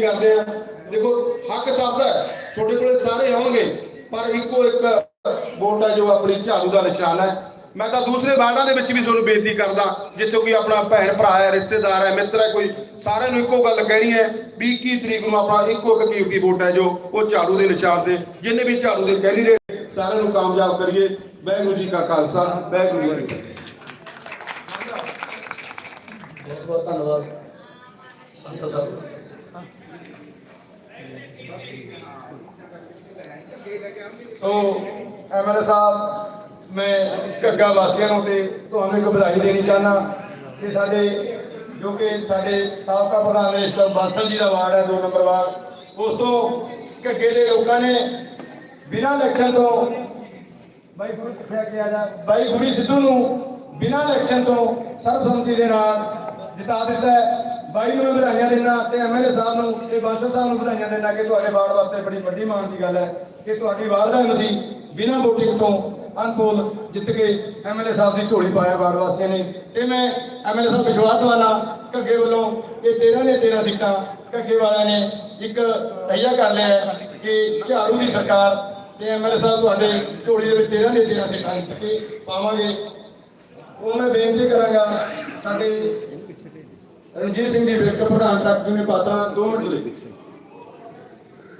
ਕਰਦੇ ਆ? ਦੇਖੋ, ਹੱਕ ਸਭ ਦਾ ਤੁਹਾਡੇ ਕੋਲੇ ਸਾਰੇ ਹੋਣਗੇ ਪਰ ਇੱਕੋ ਇੱਕ ਵੋਟ ਹੈ ਜੋ ਆਪਣੀ ਝਾੜੂ ਦਾ ਨਿਸ਼ਾਨ ਹੈ। ਮੈਂ ਤਾਂ ਦੂਸਰੇ ਵਾਰਡਾਂ ਦੇ ਵਿੱਚ ਵੀ ਤੁਹਾਨੂੰ ਬੇਨਤੀ ਕਰਦਾ, ਜਿੱਥੇ ਕੋਈ ਆਪਣਾ ਭੈਣ ਭਰਾ ਹੈ, ਰਿਸ਼ਤੇਦਾਰ ਹੈ, ਮਿੱਤਰ ਹੈ, ਕੋਈ ਸਾਰਿਆਂ ਨੂੰ ਇੱਕੋ ਗੱਲ ਕਹਿਣੀ ਹੈ ਵੀ 21 ਤਰੀਕ ਨੂੰ ਆਪਣਾ ਇੱਕੋ ਇੱਕ ਕੀਮਤੀ ਵੋਟ ਹੈ ਜੋ ਉਹ ਝਾੜੂ ਦੇ ਨਿਸ਼ਾਨ ਤੇ, ਜਿੰਨੇ ਵੀ ਝਾੜੂ ਦੇ ਕੈਂਡੀਡੇਟ ਸਾਰਿਆਂ ਨੂੰ ਕਾਮਯਾਬ ਕਰੀਏ। ਵਾਹਿਗੁਰੂ ਜੀ ਕਾ ਖਾਲਸਾ, ਵਾਹਿਗੁਰੂ ਜੀ ਬਹੁਤ ਬਹੁਤ ਧੰਨਵਾਦ। ਅੰਕਲ ਦਾ ਸੋ ਐਮਐਲਏ ਸਾਹਿਬ, ਮੈਂ ਘੱਗਾ ਵਾਸੀਆਂ ਨੂੰ ਤੇ ਤੁਹਾਨੂੰ ਇੱਕ ਵਧਾਈ ਦੇਣੀ ਚਾਹਨਾ ਕਿ ਸਾਡੇ, ਜੋ ਕਿ ਸਾਡੇ ਸਾਬਕਾ ਪ੍ਰਧਾਨ ਰੇਸ਼ ਬਾਸਲ ਜੀ ਦਾ ਵਾਰਡ ਹੈ 2 ਨੰਬਰ ਵਾਰਡ, ਉਸ ਤੋਂ ਘੱਗੇ ਦੇ ਲੋਕਾਂ ਨੇ ਬਿਨਾਂ ਇਲੈਕਸ਼ਨ ਤੋਂ ਬਾਈ ਗੁਰੂ ਕਿੱਥੇ ਕਿ ਬਾਈ ਗੁਰੀ ਸਿੱਧੂ ਨੂੰ ਬਿਨਾਂ ਇਲੈਕਸ਼ਨ ਤੋਂ ਸਰਬਸੰਮਤੀ ਦੇ ਨਾਲ ਜਿਤਾ ਦਿੱਤਾ ਬਾਈ ਨੂੰ ਮੈਂ ਵਧਾਈਆਂ ਦੇਣਾ ਤੇ ਐਮਐਲਏ ਸਾਹਿਬ ਨੂੰ ਤੇ ਬਾਂਸਲ ਸਾਹਿਬ ਨੂੰ ਵਧਾਈਆਂ ਦੇਣਾ ਕਿ ਤੁਹਾਡੇ ਵਾਰਡ ਵਾਸਤੇ ਬੜੀ ਵੱਡੀ ਮਾਣ ਦੀ ਗੱਲ ਹੈ ਕਿ ਤੁਹਾਡੀ ਵਾਰਡ ਦਾ ਅਸੀਂ ਬਿਨਾਂ ਵੋਟਿੰਗ ਤੋਂ ਅਨਪੋਲ ਜਿੱਤ ਕੇ ਐਮਐਲਏ ਸਾਹਿਬ ਦੀ ਝੋਲੀ ਪਾਇਆ ਵਾਰਡ ਵਾਸੀਆਂ ਨੇ। ਤੇ ਮੈਂ ਐਮਐਲਏ ਸਾਹਿਬ ਵਿਸ਼ਵਾਸ ਦਵਾਨਾ ਘੱਗੇ ਵੱਲੋਂ ਕਿ 13 ਦੇ 13 ਸੀਟਾਂ ਘੱਗੇ ਵਾਲਿਆਂ ਨੇ ਇੱਕ ਤੈਯਾ ਕਰ ਲਿਆ ਹੈ ਕਿ ਝਾੜੂ ਦੀ ਸਰਕਾਰ ਤੇ ਐਮਐਲਏ ਸਾਹਿਬ ਤੁਹਾਡੇ ਝੋਲੀ ਦੇ ਵਿੱਚ 13 ਦੇ 13 ਸੀਟਾਂ ਜਿੱਤ ਕੇ ਪਾਵਾਂਗੇ। ਉਹ ਮੈਂ ਬੇਨਤੀ ਕਰਾਂਗਾ ਸਾਡੇ ਰਣਜੀਤ ਸਿੰਘ ਜੀ ਵਿਰਕ ਪ੍ਰਧਾਨ ਤੱਕ ਜਿਵੇਂ ਪਾਤਰਾ 2 ਮਿੰਟ ਲਈ।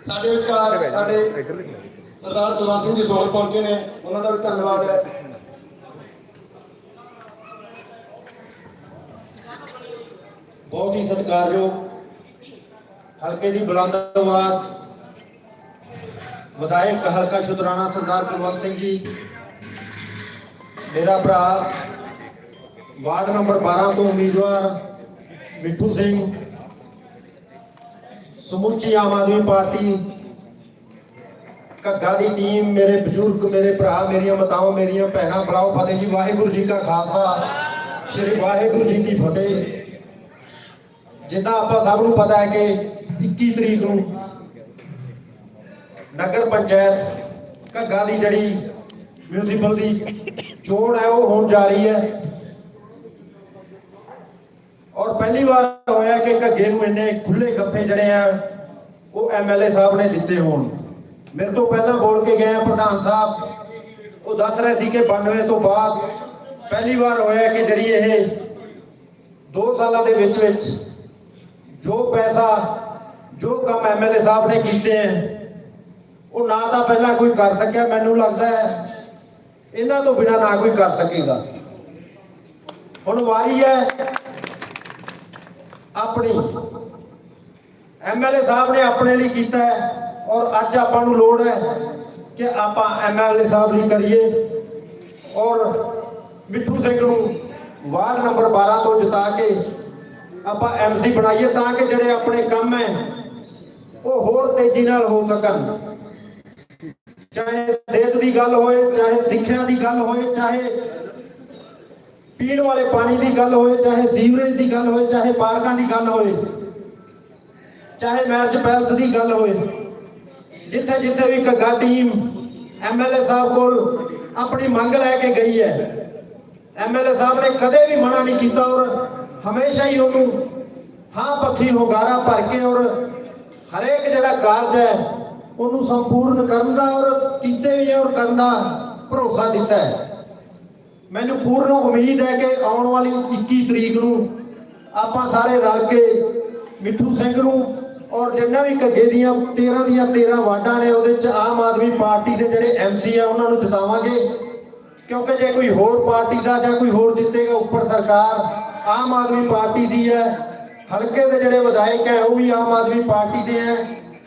ਸਾਡੇ ਵਿਚਕਾਰ ਸਾਡੇ ਸਰਦਾਰ ਕੁਲਵੰਤ ਸਿੰਘ ਜੀ ਸੋਹਲ ਪਹੁੰਚੇ ਨੇ। ਉਹਨਾਂ ਦਾ ਵੀ ਧੰਨਵਾਦ ਹੈ। ਬਹੁਤ ਹੀ ਸਤਿਕਾਰਯੋਗ ਹਲਕੇ ਦੀ ਬੁਲੰਦਾਬਾਦ ਵਿਧਾਇਕ ਹਲਕਾ ਸ਼ੁਦਰਾਣਾ ਸਰਦਾਰ ਕੁਲਵੰਤ ਸਿੰਘ ਜੀ ਮੇਰਾ ਭਰਾ ਵਾਰਡ ਨੰਬਰ 12 ਤੋਂ ਉਮੀਦਵਾਰ ਮਿੱਠੂ ਸਿੰਘ, ਸਮੁੱਚੀ ਆਮ ਆਦਮੀ ਪਾਰਟੀ, ਘੱਗਾ ਦੀ ਟੀਮ ਮੇਰੇ ਬਜ਼ੁਰਗ, ਮੇਰੇ ਭਰਾ, ਮੇਰੀਆਂ ਮਾਤਾਵਾਂ, ਮੇਰੀਆਂ ਭੈਣਾਂ, ਬਲਾਓ ਫਤਿਹ ਜੀ, ਵਾਹਿਗੁਰੂ ਜੀ ਕਾ ਖਾਲਸਾ, ਸ੍ਰੀ ਵਾਹਿਗੁਰੂ ਜੀ ਕੀ ਫਤਿਹ। ਜਿੱਦਾਂ ਆਪਾਂ ਸਭ ਨੂੰ ਪਤਾ ਹੈ ਕਿ 21 ਤਰੀਕ ਨੂੰ ਨਗਰ ਪੰਚਾਇਤ ਘੱਗਾ ਦੀ ਜਿਹੜੀ ਮਿਊਨਿਸਪਲ ਦੀ ਚੋਣ ਹੈ, ਉਹ ਹੋਣ ਜਾ ਰਹੀ ਹੈ। ਔਰ ਪਹਿਲੀ ਵਾਰ ਹੋਇਆ ਕਿ ਘੱਗੇ ਨੂੰ ਇੰਨੇ ਖੁੱਲੇ ਗੱਫੇ ਜਿਹੜੇ ਆ, ਉਹ ਐਮਐਲਏ ਸਾਹਿਬ ਨੇ ਦਿੱਤੇ ਹੋਣ। ਮੇਰੇ ਤੋਂ ਪਹਿਲਾਂ ਬੋਲ ਕੇ ਗਏ ਪ੍ਰਧਾਨ ਸਾਹਿਬ। ਉਹ ਦੱਸ ਰਹੇ ਸੀ ਕਿ 92 ਤੋਂ ਬਾਅਦ ਪਹਿਲੀ ਵਾਰ ਹੋਇਆ ਕਿ ਜਿਹੜੀ ਇਹ 2 ਸਾਲਾਂ ਦੇ ਵਿੱਚ ਵਿੱਚ ਜੋ ਪੈਸਾ, ਜੋ ਕੰਮ ਐਮਐਲਏ ਸਾਹਿਬ ਨੇ ਕੀਤੇ ਹੈ ਉਹ ਨਾ ਤਾਂ ਪਹਿਲਾਂ ਕੋਈ ਕਰ ਸਕਿਆ, ਮੈਨੂੰ ਲੱਗਦਾ ਹੈ ਇਹਨਾਂ ਤੋਂ ਬਿਨਾ ਨਾ ਕੋਈ ਕਰ ਸਕੇਗਾ। ਹੁਣ ਵਾਰੀ ਹੈ ਆਪਣੀ ਐਮਐਲਏ ਸਾਹਿਬ ਨੇ ਆਪਣੇ ਲਈ ਕੀਤਾ ਹੈ ਔਰ ਅੱਜ ਆਪਾਂ ਨੂੰ ਲੋੜ ਹੈ ਕਿ ਆਪਾਂ ਐਮਐਲਏ ਸਾਹਿਬ ਲਈ ਕਰੀਏ। ਔਰ ਮਿੱਠੂ ਸਿੰਘ ਨੂੰ ਵਾਰਡ ਨੰਬਰ 12 ਤੋਂ ਜਿਤਾ ਕੇ ਆਪਾਂ ਐਮਸੀ ਬਣਾਈਏ ਤਾਂ ਕਿ ਜਿਹੜੇ ਆਪਣੇ ਕੰਮ ਹੈ ਉਹ ਹੋਰ ਤੇਜ਼ੀ ਨਾਲ ਹੋ ਸਕਣ। ਚਾਹੇ ਸਿਹਤ ਦੀ ਗੱਲ ਹੋਏ, ਚਾਹੇ ਸਿੱਖਿਆ ਦੀ ਗੱਲ ਹੋਏ, ਚਾਹੇ ਪੀਣ ਵਾਲੇ ਪਾਣੀ ਦੀ ਗੱਲ ਹੋਏ, ਚਾਹੇ ਸੀਵਰੇਜ ਦੀ ਗੱਲ ਹੋਏ, ਚਾਹੇ ਪਾਰਕਾਂ ਦੀ ਗੱਲ ਹੋਏ, ਚਾਹੇ ਮੈਰਿਜ ਪੈਲਸ ਦੀ ਗੱਲ ਹੋਏ, ਜਿੱਥੇ ਜਿੱਥੇ ਵੀ ਘੱਗਾ ਟੀਮ ਐਮਐਲਏ ਸਾਹਿਬ ਕੋਲ ਆਪਣੀ ਮੰਗ ਲੈ ਕੇ ਗਈ ਹੈ ਐਮਐਲਏ ਸਾਹਿਬ ਨੇ ਕਦੇ ਵੀ ਮਨਾ ਨਹੀਂ ਕੀਤਾ ਔਰ ਹਮੇਸ਼ਾ ਹੀ ਉਹਨੂੰ ਹਾਂ ਪੱਖੀ ਹੁੰਗਾਰਾ ਭਰ ਕੇ ਔਰ ਹਰੇਕ ਜਿਹੜਾ ਕਾਰਜ ਹੈ, ਉਹਨੂੰ ਸੰਪੂਰਨ ਕਰਨ ਦਾ ਔਰ ਕੀਤੇ ਵੀ ਔਰ ਕਰਨ ਦਾ ਭਰੋਸਾ ਦਿੱਤਾ ਹੈ। ਮੈਨੂੰ ਪੂਰਨ ਉਮੀਦ ਹੈ ਕਿ ਆਉਣ ਵਾਲੀ 21 ਤਰੀਕ ਨੂੰ ਆਪਾਂ ਸਾਰੇ ਰਲ ਕੇ ਮਿੱਠੂ ਸਿੰਘ ਨੂੰ ਔਰ ਜਿੰਨਾ ਵੀ ਘੱਗੇ ਦੀਆਂ 13 ਦੀਆਂ 13 ਵਾਰਡਾਂ ਨੇ ਉਹਦੇ ਚ ਆਮ ਆਦਮੀ ਪਾਰਟੀ ਦੇ ਜਿਹੜੇ ਐਮਸੀ ਆ, ਉਹਨਾਂ ਨੂੰ ਜਿਤਾਵਾਂਗੇ। ਕਿਉਂਕਿ ਜੇ ਕੋਈ ਹੋਰ ਪਾਰਟੀ ਦਾ ਜਾਂ ਕੋਈ ਹੋਰ ਜਿੱਤੇਗਾ ਉੱਪਰ ਸਰਕਾਰ ਆਮ ਆਦਮੀ ਪਾਰਟੀ ਦੀ ਹੈ, ਹਲਕੇ ਦੇ ਜਿਹੜੇ ਵਿਧਾਇਕ ਹੈ, ਉਹ ਵੀ ਆਮ ਆਦਮੀ ਪਾਰਟੀ ਦੇ ਹੈ।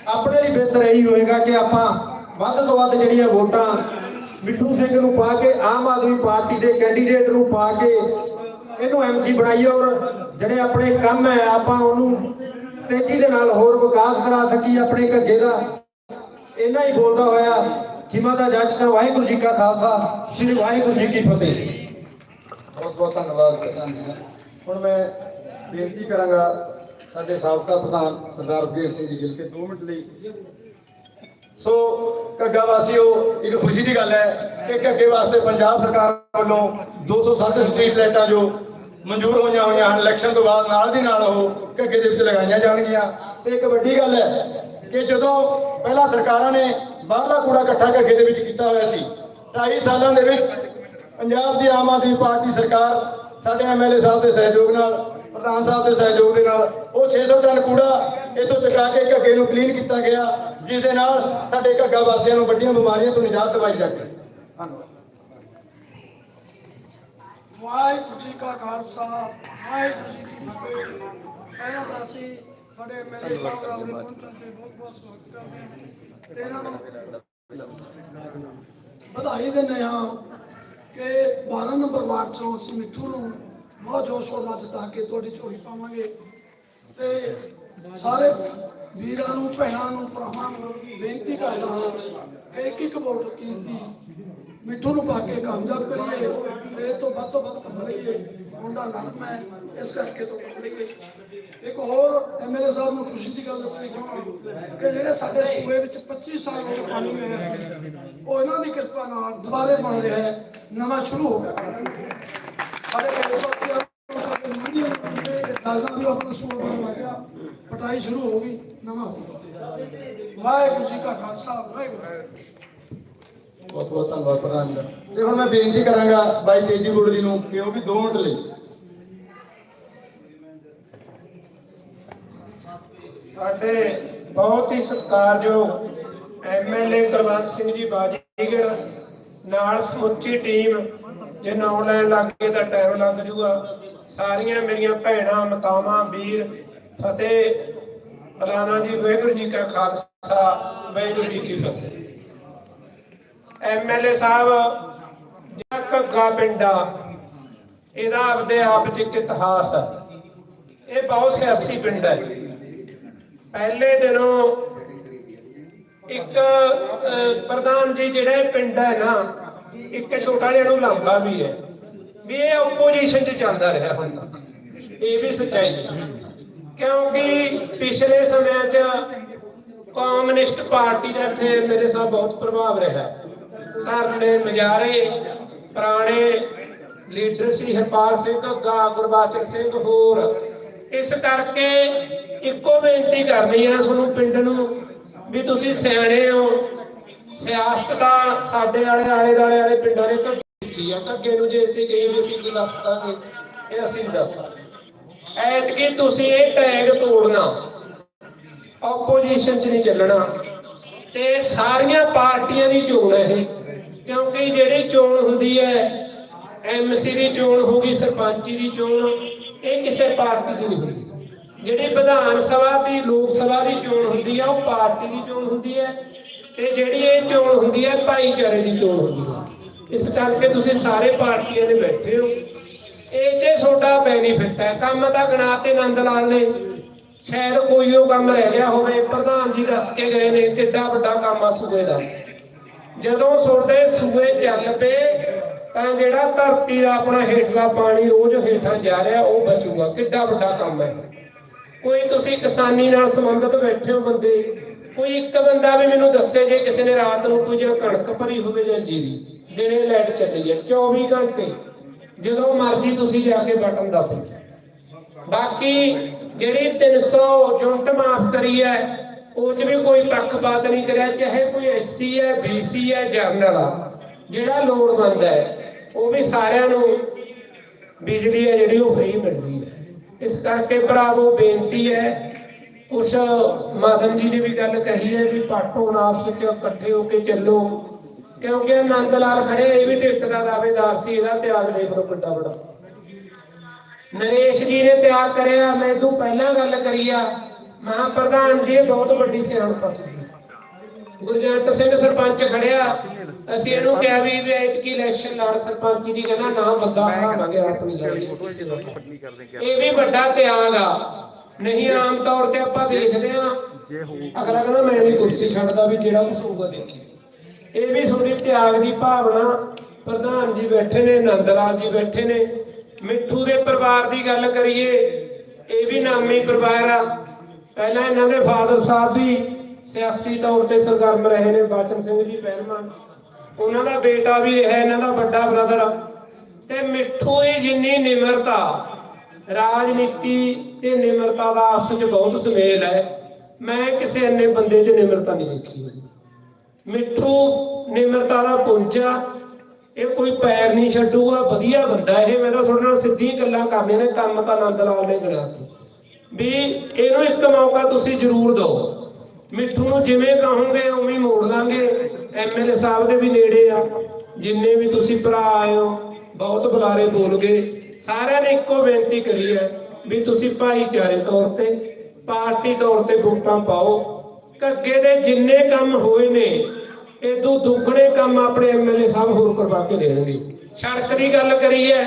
ਆਪਣੇ ਲਈ ਬਿਹਤਰ ਇਹੀ ਹੋਏਗਾ ਕਿ ਆਪਾਂ ਵੱਧ ਤੋਂ ਵੱਧ ਜਿਹੜੀਆਂ ਵੋਟਾਂ ਮਿੱਠੂ ਸਿੰਘ ਨੂੰ ਪਾ ਕੇ, ਆਮ ਆਦਮੀ ਪਾਰਟੀ ਦੇ ਕੈਂਡੀਡੇਟ ਨੂੰ ਪਾ ਕੇ ਇਹਨੂੰ ਐਮਸੀ ਬਣਾਈਏ ਔਰ ਜਿਹੜੇ ਆਪਣੇ ਕੰਮ ਹੈ, ਆਪਾਂ ਉਹਨੂੰ ਤੇਜ਼ੀ ਦੇ ਨਾਲ ਹੋਰ ਵਿਕਾਸ ਕਰਾ ਸਕੀਏ ਆਪਣੇ ਘੱਗੇ ਦਾ। ਇੰਨਾ ਹੀ ਬੋਲਦਾ ਹੋਇਆ, ਖਿਮਾ ਦਾ ਜੱਜ ਕਾ ਵਾਹਿਗੁਰੂ ਜੀ ਕਾ ਖਾਲਸਾ, ਸ੍ਰੀ ਵਾਹਿਗੁਰੂ ਜੀ ਕੀ ਫਤਿਹ। ਬਹੁਤ ਬਹੁਤ ਧੰਨਵਾਦ ਪ੍ਰਧਾਨ ਹੁਣ ਮੈਂ ਬੇਨਤੀ ਕਰਾਂਗਾ ਸਾਡੇ ਸਾਬਕਾ ਪ੍ਰਧਾਨ ਸਰਦਾਰ ਬੀਰ ਸਿੰਘ ਜੀ ਗਿਲ ਕੇ 2 ਮਿੰਟ ਲਈ ਸੋ ਘੱਗਾ ਵਾਸੀਓ, ਇੱਕ ਖੁਸ਼ੀ ਦੀ ਗੱਲ ਹੈ ਕਿ ਘੱਗੇ ਵਾਸਤੇ ਪੰਜਾਬ ਸਰਕਾਰ ਵੱਲੋਂ 207 ਸਟਰੀਟ ਲਾਈਟਾਂ ਜੋ ਮਨਜ਼ੂਰ ਹੋਈਆਂ ਹੋਈਆਂ ਹਨ ਇਲੈਕਸ਼ਨ ਤੋਂ ਬਾਅਦ ਨਾਲ ਦੀ ਨਾਲ ਉਹ ਘੱਗੇ ਦੇ ਵਿੱਚ ਲਗਾਈਆਂ ਜਾਣਗੀਆਂ। ਤੇ ਇੱਕ ਵੱਡੀ ਗੱਲ ਹੈ ਕਿ ਜਦੋਂ ਪਹਿਲਾਂ ਸਰਕਾਰਾਂ ਨੇ ਬਾਹਰਲਾ ਕੂੜਾ ਇਕੱਠਾ ਘੱਗੇ ਦੇ ਵਿੱਚ ਕੀਤਾ ਹੋਇਆ ਸੀ 2.5 ਸਾਲਾਂ ਦੇ ਵਿੱਚ ਪੰਜਾਬ ਦੀ ਆਮ ਆਦਮੀ ਪਾਰਟੀ ਸਰਕਾਰ ਸਾਡੇ ਐਮਐਲਏ ਸਾਹਿਬ ਦੇ ਸਹਿਯੋਗ ਨਾਲ ਪ੍ਰਧਾਨ ਸਾਹਿਬ ਦੇ ਸਹਿਯੋਗ ਦੇ ਨਾਲ ਉਹ 600 ਟਨ ਕੂੜਾ ਇੱਥੋਂ ਚੁਕਾ ਕੇ ਘੱਗੇ ਨੂੰ ਕਲੀਨ ਕੀਤਾ ਗਿਆ ਜਿਸ ਦੇ ਨਾਲ ਸਾਡੇ ਘੱਗਾ ਵਾਸੀਆਂ ਨੂੰ ਵੱਡੀਆਂ ਬਿਮਾਰੀਆਂ ਤੋਂ ਨਿਜਾਤ ਦਿਵਾਈ ਜਾ ਧੰਨਵਾਦ। ਵਾਹਿਗੁਰੂ ਜੀ ਕਾ ਖਾਲਸਾ ਵਾਹਿਗੁਰੂ ਜੀ ਕੀ ਫਤਿਹ। ਪਹਿਲਾਂ ਤਾਂ ਅਸੀਂ ਸਾਡੇ ਐਮਐਲਏ ਸਾਹਿਬ ਦਾ ਆਪਣੇ ਪਹੁੰਚਣ ਤੇ ਬਹੁਤ ਬਹੁਤ ਸਵਾਗਤ ਕਰਦੇ ਹਾਂ ਤੇ ਇਹਨਾਂ ਨੂੰ ਵਧਾਈ ਦਿੰਦੇ ਹਾਂ ਕਿ 12 ਨੰਬਰ ਵਾਰਡ ਤੋਂ ਅਸੀਂ ਮਿੱਠੂ ਨੂੰ ਬਹੁਤ ਜੋਸ਼ ਔਰ ਨਾਲ ਜਿਤਾ ਕੇ ਤੁਹਾਡੀ ਝੋਲੀ ਪਾਵਾਂਗੇ। ਤੇ ਸਾਰੇ ਵੀਰਾਂ ਨੂੰ, ਭੈਣਾਂ ਨੂੰ, ਭਰਾਵਾਂ ਨੂੰ ਬੇਨਤੀ ਕਰਦਾ ਹਾਂ ਕਿ ਇੱਕ ਇੱਕ ਵੋਟ ਕੀਮਤੀ ਮਿੱਠੂ ਨੂੰ ਪਾ ਕੇ ਕਾਮਯਾਬ ਕਰੀਏ ਤੇ ਤੋਂ ਵੱਧ ਤੋਂ ਵੱਧ ਕੰਮ ਲਈਏ। ਮੁੰਡਾ ਨਰਮ ਹੈ, ਇਸ ਕਰਕੇ ਤੋਂ ਕੰਮ ਲਈਏ। ਇੱਕ ਹੋਰ ਐਮਐਲਏ ਸਾਹਿਬ ਨੂੰ ਖੁਸ਼ੀ ਦੀ ਗੱਲ ਦੱਸਣੀ ਚਾਹੁੰਦਾ ਕਿ ਜਿਹੜੇ ਸਾਡੇ ਸੂਬੇ ਵਿੱਚ 25 ਸਾਲ ਹੋ ਗਏ ਪਾਣੀ ਨਹੀਂ ਸੀ ਉਹ ਇਹਨਾਂ ਦੀ ਕਿਰਪਾ ਨਾਲ ਦੁਬਾਰੇ ਬਣ ਰਿਹਾ ਹੈ। ਨਵਾਂ ਸ਼ੁਰੂ ਹੋ ਗਿਆ। ਸਾਡੇ ਪਿੰਡ ਵਾਸੀਆਂ ਨੂੰ ਸਾਡੇ ਮੰਡੀਆਂ ਦੇ ਰਾਜਾਂ ਦੀ ਆਪਣਾ ਸੂਬਾ ਬਣ ਲੱਗਿਆ ਪਟਾਈ ਸ਼ੁਰੂ ਹੋ ਗਈ ਨਵਾਂ ਹੋ ਗਿਆ। ਵਾਹਿਗੁਰੂ ਜੀ ਕਾ ਖਾਲਸਾ ਵਾਹਿਗੁਰੂ। ਬਹੁਤ ਬਹੁਤ ਧੰਨਵਾਦ ਪ੍ਰਧਾਨ ਜੀ ਤੇ ਹੁਣ ਮੈਂ ਬੇਨਤੀ ਕਰਾਂਗਾ ਬਾਈ ਤੇਜੀ ਗੁੜ ਜੀ ਨੂੰ ਕਿ ਉਹ ਵੀ 2 ਮਿੰਟ ਲਈ। ਸਾਡੇ ਬਹੁਤ ਹੀ ਸਤਿਕਾਰਯੋਗ ਐਮਐਲਏ ਕੁਲਵੰਤ ਸਿੰਘ ਜੀ ਬਾਜੀਗਰ ਨਾਲ ਸਮੁੱਚੀ ਟੀਮ ਜੇ ਨਾਮ ਲੈਣ ਲੱਗੇ ਤਾਂ ਟਾਈਮ ਲੱਗ ਜੂਗਾ। ਸਾਰੀਆਂ ਮੇਰੀਆਂ ਭੈਣਾਂ, ਮਤਾਵਾਂ, ਵੀਰ ਫਤਿਹ ਫਲਾਣਾ ਜੀ, ਵਾਹਿਗੁਰੂ ਜੀ ਕਾ ਖਾਲਸਾ, ਵਾਹਿਗੁਰੂ ਜੀ ਕੀ ਫਤਿਹ। ਐਮਐਲਏ ਸਾਹਿਬ ਜਿਹੜਾ ਪਿੰਡਾ, ਇਹਦਾ ਆਪਦੇ ਆਪ ਚ ਇੱਕ ਇਤਿਹਾਸ ਹੈ ਇਹ ਬਹੁਤ ਸਿਆਸੀ ਪਿੰਡ ਹੈ ਪਹਿਲੇ ਦਿਨੋਂ ਇੱਕ ਪ੍ਰਧਾਨ ਜੀ ਜਿਹੜਾ ਇਹ ਪਿੰਡ ਹੈ ਨਾ ਇੱਕ ਛੋਟਾ ਜਿਹਾ ਨੂੰ ਲਾਂਭਾ ਵੀ ਹੈ, ਵੀ ਇਹ ਆਪੋਜੀਸ਼ਨ 'ਚ ਚੱਲਦਾ ਰਿਹਾ ਹੁਣ ਇਹ ਵੀ ਸੱਚਾਈ ਹੈ। ਕਿਉਂਕਿ ਪਿਛਲੇ ਸਮਿਆਂ 'ਚ ਕਮਿਊਨਿਸਟ ਪਾਰਟੀ ਦਾ ਇੱਥੇ ਮੇਰੇ ਸਾਹ ਬਹੁਤ ਪ੍ਰਭਾਵ ਰਿਹਾ। ਧਰਨੇ ਮਜਾਰੇ ਪੁਰਾਣੇ ਲੀਡਰ ਸ਼੍ਰੀ ਹਰਪਾਲ ਸਿੰਘ ਘੱਗਾ ਗੁਰਬਾਚਨ ਸਿੰਘ ਹੋਰ, ਇਸ ਕਰਕੇ ਇੱਕੋ ਬੇਨਤੀ ਕਰਨੀ ਆ ਤੁਹਾਨੂੰ ਪਿੰਡ ਨੂੰ ਵੀ ਤੁਸੀਂ ਸਿਆਣੇ ਹੋ। ਸਿਆਸਤ ਦਾ ਸਾਡੇ ਵਾਲੇ ਆਲੇ ਦੁਆਲੇ ਵਾਲੇ ਪਿੰਡਾਂ ਨੇ ਤਾਂ ਕੀਤੀ ਆ। ਅੱਗੇ ਨੂੰ ਜੇ ਅਸੀਂ ਕਹੀਏ ਵੀ ਅਸੀਂ ਕੀ ਦੱਸ ਇਹ ਅਸੀਂ ਨਹੀਂ ਐਤਕੀ ਤੁਸੀਂ ਇਹ ਟੈਗ ਤੋੜਨਾ ਆਪੋਜੀਸ਼ਨ 'ਚ ਨਹੀਂ ਚੱਲਣਾ। ਤੇ ਸਾਰੀਆਂ ਪਾਰਟੀਆਂ ਦੀ ਚੋਣ ਹੈ ਇਹ, ਕਿਉਂਕਿ ਜਿਹੜੀ ਚੋਣ ਹੁੰਦੀ ਹੈ ਐਮਸੀ ਦੀ ਚੋਣ ਹੋ ਗਈ ਸਰਪੰਚੀ ਦੀ ਚੋਣ, ਇਹ ਕਿਸੇ ਪਾਰਟੀ ਦੀ ਨਹੀਂ ਹੁੰਦੀ। ਜਿਹੜੀ ਵਿਧਾਨ ਸਭਾ ਦੀ, ਲੋਕ ਸਭਾ ਦੀ ਚੋਣ ਹੁੰਦੀ ਹੈ ਉਹ ਪਾਰਟੀ ਦੀ ਚੋਣ ਹੁੰਦੀ ਹੈ। ਤੇ ਜਿਹੜੀ ਇਹ ਚੋਣ ਹੁੰਦੀ ਹੈ, ਭਾਈਚਾਰੇ ਦੀ ਚੋਣ ਹੁੰਦੀ ਹੈ। ਇਸ ਕਰਕੇ ਤੁਸੀਂ ਸਾਰੇ ਪਾਰਟੀਆਂ ਦੇ ਬੈਠੇ ਹੋ। ਇਹ ਤੇ ਤੁਹਾਡਾ ਬੈਨੀਫਿਟ ਹੈ। ਕੰਮ ਤਾਂ ਗਣਾ ਤੇ ਨੰਦ ਲਾਲ ਨੇ। ਸ਼ਾਇਦ ਕੋਈ ਉਹ ਕੰਮ ਰਹਿ ਗਿਆ ਹੋਵੇ। ਪ੍ਰਧਾਨ ਜੀ ਦੱਸ ਕੇ ਗਏ ਨੇ, ਕਿੱਡਾ ਵੱਡਾ ਕੰਮ ਆ ਸੂਬੇ ਦਾ। ਜਦੋਂ ਤੁਹਾਡੇ ਸੂਬੇ ਚੱਲ ਪਏ, ਤਾਂ ਜਿਹੜਾ ਧਰਤੀ ਦਾ ਆਪਣਾ ਹੇਠਲਾ ਪਾਣੀ ਰੋਜ਼ ਹੇਠਾਂ ਜਾ ਰਿਹਾ, ਉਹ ਬਚੂਗਾ। ਕਿੱਡਾ ਵੱਡਾ ਕੰਮ ਹੈ। ਕੋਈ ਤੁਸੀਂ ਕਿਸਾਨੀ ਨਾਲ ਸੰਬੰਧਿਤ ਬੈਠੇ ਹੋ ਬੰਦੇ ਕੋਈ ਇੱਕ ਬੰਦਾ ਵੀ ਮੈਨੂੰ ਦੱਸੇ ਜੇ ਕਿਸੇ ਨੇ ਰਾਤ ਨੂੰ ਕੋਈ ਜਾਂ ਕਣਕ ਭਰੀ ਹੋਵੇ ਜਾਂ ਜੀਰੀ, ਦਿਨੇ ਲਾਈਟ ਚਲੀ ਹੈ 24 ਘੰਟੇ। ਜਦੋਂ ਮਰਜ਼ੀ ਤੁਸੀਂ ਜਾ ਕੇ ਬਟਨ ਦੱਬੋ। ਬਾਕੀ ਜਿਹੜੀ 300 ਯੂਨਿਟ ਮਾਫ ਕਰੀ ਹੈ, ਉਹ 'ਚ ਵੀ ਕੋਈ ਪੱਖਪਾਤ ਨਹੀਂ ਕਰਿਆ, ਚਾਹੇ ਕੋਈ ਐਸਸੀ ਹੈ ਬੀਸੀ ਹੈ ਜਰਨਲ ਆ, ਜਿਹੜਾ ਲੋੜਵੰਦ ਹੈ, ਉਹ ਵੀ ਸਾਰਿਆਂ ਨੂੰ ਬਿਜਲੀ ਹੈ ਜਿਹੜੀ ਉਹ ਫ੍ਰੀ ਮਿਲਦੀ ਹੈ। ਇਸ ਕਰਕੇ ਭਰਾਵੋ, ਬੇਨਤੀ ਹੈ ਕੁਛ ਮਾਧਵ ਜੀ ਨੇ ਵੀ ਗੱਲ ਕਹੀ ਹੈ ਵੀ ਪਾਟੋ ਨਾਸ ਵਿੱਚ ਇਕੱਠੇ ਹੋ ਕੇ ਚੱਲੋ। ਕਿਉਂਕਿ ਆਨੰਦ ਲਾਲ ਖੜੇ ਇਹ ਵੀ ਟਿਕਟ ਦਾ ਦਾਅਵੇਦਾਰ ਸੀ ਇਹਦਾ ਤਿਆਗ ਦੇਖ ਲਓ ਕਿੱਡਾ ਬੜਾ ਨਰੇਸ਼ ਜੀ ਨੇ ਤਿਆਗ ਕਰਿਆ ਮੈਂ ਤੋਂ ਪਹਿਲਾਂ ਗੱਲ ਕਰੀ ਆ ਮਹਾ ਪ੍ਰਧਾਨ ਜੀ ਬਹੁਤ ਵੱਡੀ ਸਿਆਣਪ ਗੁਰਜੰਟ ਸਿੰਘ ਸਰਪੰਚ ਖੜਿਆ ਅਸੀਂ ਇਹਨੂੰ ਕਿਹਾ ਵੀ ਵੀ ਐਤਕੀ ਇਲੈਕਸ਼ਨ ਲੜ ਸਰਪੰਚੀ ਦੀ ਕਹਿੰਦਾ ਨਾ ਬੰਦਾ ਹਰਾਵਾਂਗੇ ਆਪਣੀ ਦੀ ਇਹ ਵੀ ਵੱਡਾ ਤਿਆਗ ਆ। ਨਹੀਂ ਆਮ ਤੌਰ ਤੇ ਆਪਾਂ ਦੇਖਦੇ ਆ ਅਗਲਾ ਕਹਿੰਦਾ ਮੈਂ ਨਹੀਂ ਕੁਰਸੀ ਛੱਡਦਾ ਵੀ ਜਿਹੜਾ ਕੁਛ ਹੋਊਗਾ ਦੇਖੀ। ਇਹ ਵੀ ਤੁਹਾਡੀ ਤਿਆਗ ਦੀ ਭਾਵਨਾ। ਪ੍ਰਧਾਨ ਜੀ ਬੈਠੇ ਨੇ ਨੰਦ ਲਾਲ ਜੀ ਬੈਠੇ ਨੇ। ਮਿੱਠੂ ਦੇ ਪਰਿਵਾਰ ਦੀ ਗੱਲ ਕਰੀਏ ਇਹ ਵੀ ਨਾਮੀ ਪਰਿਵਾਰ ਆ। ਪਹਿਲਾਂ ਇਹਨਾਂ ਦੇ ਫਾਦਰ ਸਾਹਿਬ ਵੀ ਸਿਆਸੀ ਤੌਰ ਤੇ ਸਰਗਰਮ ਰਹੇ ਨੇ ਬਾਚਨ ਸਿੰਘ ਜੀ ਪਹਿਲਵਾਨ। ਉਹਨਾਂ ਦਾ ਬੇਟਾ ਵੀ ਹੈ ਇਹਨਾਂ ਦਾ ਵੱਡਾ ਬ੍ਰਦਰ ਤੇ ਮਿੱਠੂ ਦੀ ਜਿੰਨੀ ਨਿਮਰਤਾ ਰਾਜਨੀਤੀ ਤੇ ਨਿਮਰਤਾ ਦਾ ਆਪਸ ਵਿੱਚ ਬਹੁਤ ਸੁਮੇਲ ਹੈ। ਮੈਂ ਕਿਸੇ ਇੰਨੇ ਬੰਦੇ 'ਚ ਨਿਮਰਤਾ ਨਹੀਂ ਦੇਖੀ ਮਿੱਠੂ ਨਿਮਰਤਾ ਦਾ ਪੁੰਜਾ ਇਹ ਕੋਈ ਪੈਰ ਨਹੀਂ ਛੱਡੂਗਾ, ਵਧੀਆ ਬੰਦਾ ਇਹ। ਮੈਂ ਤਾਂ ਤੁਹਾਡੇ ਨਾਲ ਸਿੱਧੀਆਂ ਗੱਲਾਂ ਕਰਨੀਆਂ ਨੇ, ਕੰਮ ਤਾਂ ਆਨੰਦ ਲਾਲ ਨੇ ਕਰਾਤੀ ਵੀ ਇਹਨੂੰ ਇੱਕ ਮੌਕਾ ਤੁਸੀਂ ਜ਼ਰੂਰ ਦਿਓ। ਮਿੱਠੂ ਨੂੰ ਜਿਵੇਂ ਕਹੋਗੇ, ਉਵੇਂ ਹੀ ਮੋੜ ਲਾਂਗੇ। ਐਮਐਲਏ ਸਾਹਿਬ ਦੇ ਵੀ ਨੇੜੇ ਆ। ਜਿੰਨੇ ਵੀ ਤੁਸੀਂ ਭਰਾ ਆਏ ਹੋ, ਬਹੁਤ ਬੁਲਾਰੇ ਬੋਲ ਗਏ। ਸਾਰਿਆਂ ਨੇ ਇੱਕੋ ਬੇਨਤੀ ਕਰੀ ਹੈ ਵੀ ਤੁਸੀਂ ਭਾਈਚਾਰੇ ਤੌਰ ਤੇ, ਪਾਰਟੀ ਤੌਰ ਤੇ ਵੋਟਾਂ ਪਾਓ। ਘੱਗੇ ਦੇ ਜਿੰਨੇ ਕੰਮ ਹੋਏ ਨੇ ਇਦੋਂ ਦੁੱਗਣੇ ਕੰਮ ਆਪਣੇ ਐਮਐਲਏ ਸਾਹਿਬ ਹੋਰ ਕਰਵਾ ਕੇ ਦੇਣਗੇ। ਸੜਕ ਦੀ ਗੱਲ ਕਰੀ ਹੈ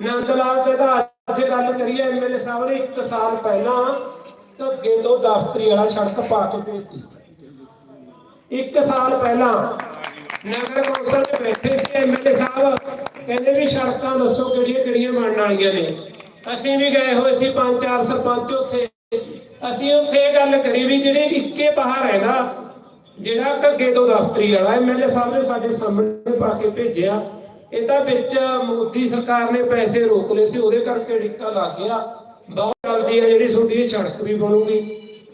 ਨੰਦ ਲਾਲ ਤੇ ਦਾ ਅੱਜ ਗੱਲ ਕਰੀਏ ਐਮਐਲਏ ਸਾਹਿਬ ਨੇ 1 ਸਾਲ ਪਹਿਲਾਂ ਧੱਗੇ ਤੋਂ ਦਫ਼ਤਰੀ ਵਾਲਾ ਸੜਕ ਪਾ ਕੇ ਭੇਜੀ 1 ਸਾਲ ਪਹਿਲਾਂ ਨਗਰ ਕੌਂਸਲ ਦੇ ਬੈਠੇ ਸੀ ਐਮਐਲਏ ਸਾਹਿਬ। ਕਹਿੰਦੇ ਵੀ ਸੜਕਾਂ ਦੱਸੋ ਕਿਹੜੀਆਂ ਕਿਹੜੀਆਂ ਬਣਨ ਵਾਲੀਆਂ ਨੇ। ਅਸੀਂ ਵੀ ਗਏ ਹੋਏ ਸੀ ਪੰਜ ਚਾਰ ਸਰਪੰਚ ਉੱਥੇ। ਅਸੀਂ ਉੱਥੇ ਇਹ ਗੱਲ ਕਰੀ ਵੀ ਜਿਹੜੇ ਇੱਕੇ ਬਾਹਰ ਹੈਗਾ ਜਿਹੜਾ ਘੱਗੇ ਤੋਂ ਦਫ਼ਤਰੀ ਵਾਲਾ ਐਮਐਲਏ ਸਾਹਿਬ ਨੇ ਸਾਡੇ ਸਾਹਮਣੇ ਪਾ ਕੇ ਭੇਜਿਆ, ਇਹਦਾ ਵਿੱਚ ਮੋਦੀ ਸਰਕਾਰ ਨੇ ਪੈਸੇ ਰੋਕ ਲਏ ਸੀ, ਉਹਦੇ ਕਰਕੇ ਡਿੱਕਾ ਲੱਗ ਗਿਆ। ਬਹੁਤ ਜਲਦੀ ਹੈ ਜਿਹੜੀ ਤੁਹਾਡੀ ਸੜਕ ਵੀ ਬਣੂਗੀ।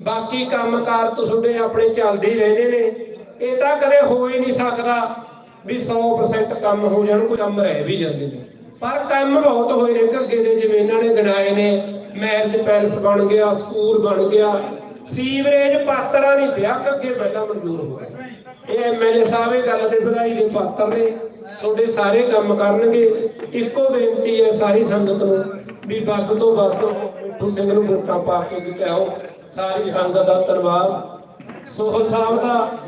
ਬਾਕੀ ਕੰਮਕਾਰ ਤੋਂ ਤੁਹਾਡੇ ਆਪਣੇ ਚੱਲਦੇ ਹੀ ਰਹਿੰਦੇ ਨੇ। ਇਹ ਤਾਂ ਕਦੇ ਹੋ ਹੀ ਨਹੀਂ ਸਕਦਾ ਵੀ 100% ਕੰਮ ਹੋ ਜਾਣ, ਕੋਈ ਕੰਮ ਰਹਿ ਵੀ ਜਾਂਦੇ ਨੇ। ਪਰ ਕੰਮ ਬਹੁਤ ਹੋਏ ਨੇ ਘੱਗੇ ਦੇ ਜਿਵੇਂ ਇਹਨਾਂ ਨੇ ਗਣਾਏ ਨੇ। ਮੈਰਿਜ ਪੈਲਸ ਬਣ ਗਿਆ, ਸਕੂਲ ਬਣ ਗਿਆ। ਸੀਵਰੇਜ ਪਾਤਰਾ ਨਹੀਂ ਪਿਆ ਘੱਗੇ ਪਹਿਲਾਂ ਮਨਜ਼ੂਰ ਹੋਇਆ। ਇਹ ਐਮਐਲਏ ਸਾਹਿਬ ਇਹ ਗੱਲ ਦੇ ਵਧਾਈ ਦੇ ਪਾਤਰ ਨੇ। ਤੁਹਾਡੇ ਸਾਰੇ ਕੰਮ ਕਰਨਗੇ। ਇੱਕੋ ਬੇਨਤੀ ਹੈ ਸਾਰੀ ਸੰਗਤ ਨੂੰ ਵੀ ਵੱਧ ਤੋਂ ਵੱਧ ਮਿੱਠੂ ਸਿੰਘ ਨੂੰ ਵੋਟਾਂ ਪਾ ਕੇ ਜਿਤਾਓ। ਸਾਰੀ ਸੰਗਤ ਦਾ ਧੰਨਵਾਦ। ਸੋਹਲ ਸਾਹਿਬ ਦਾ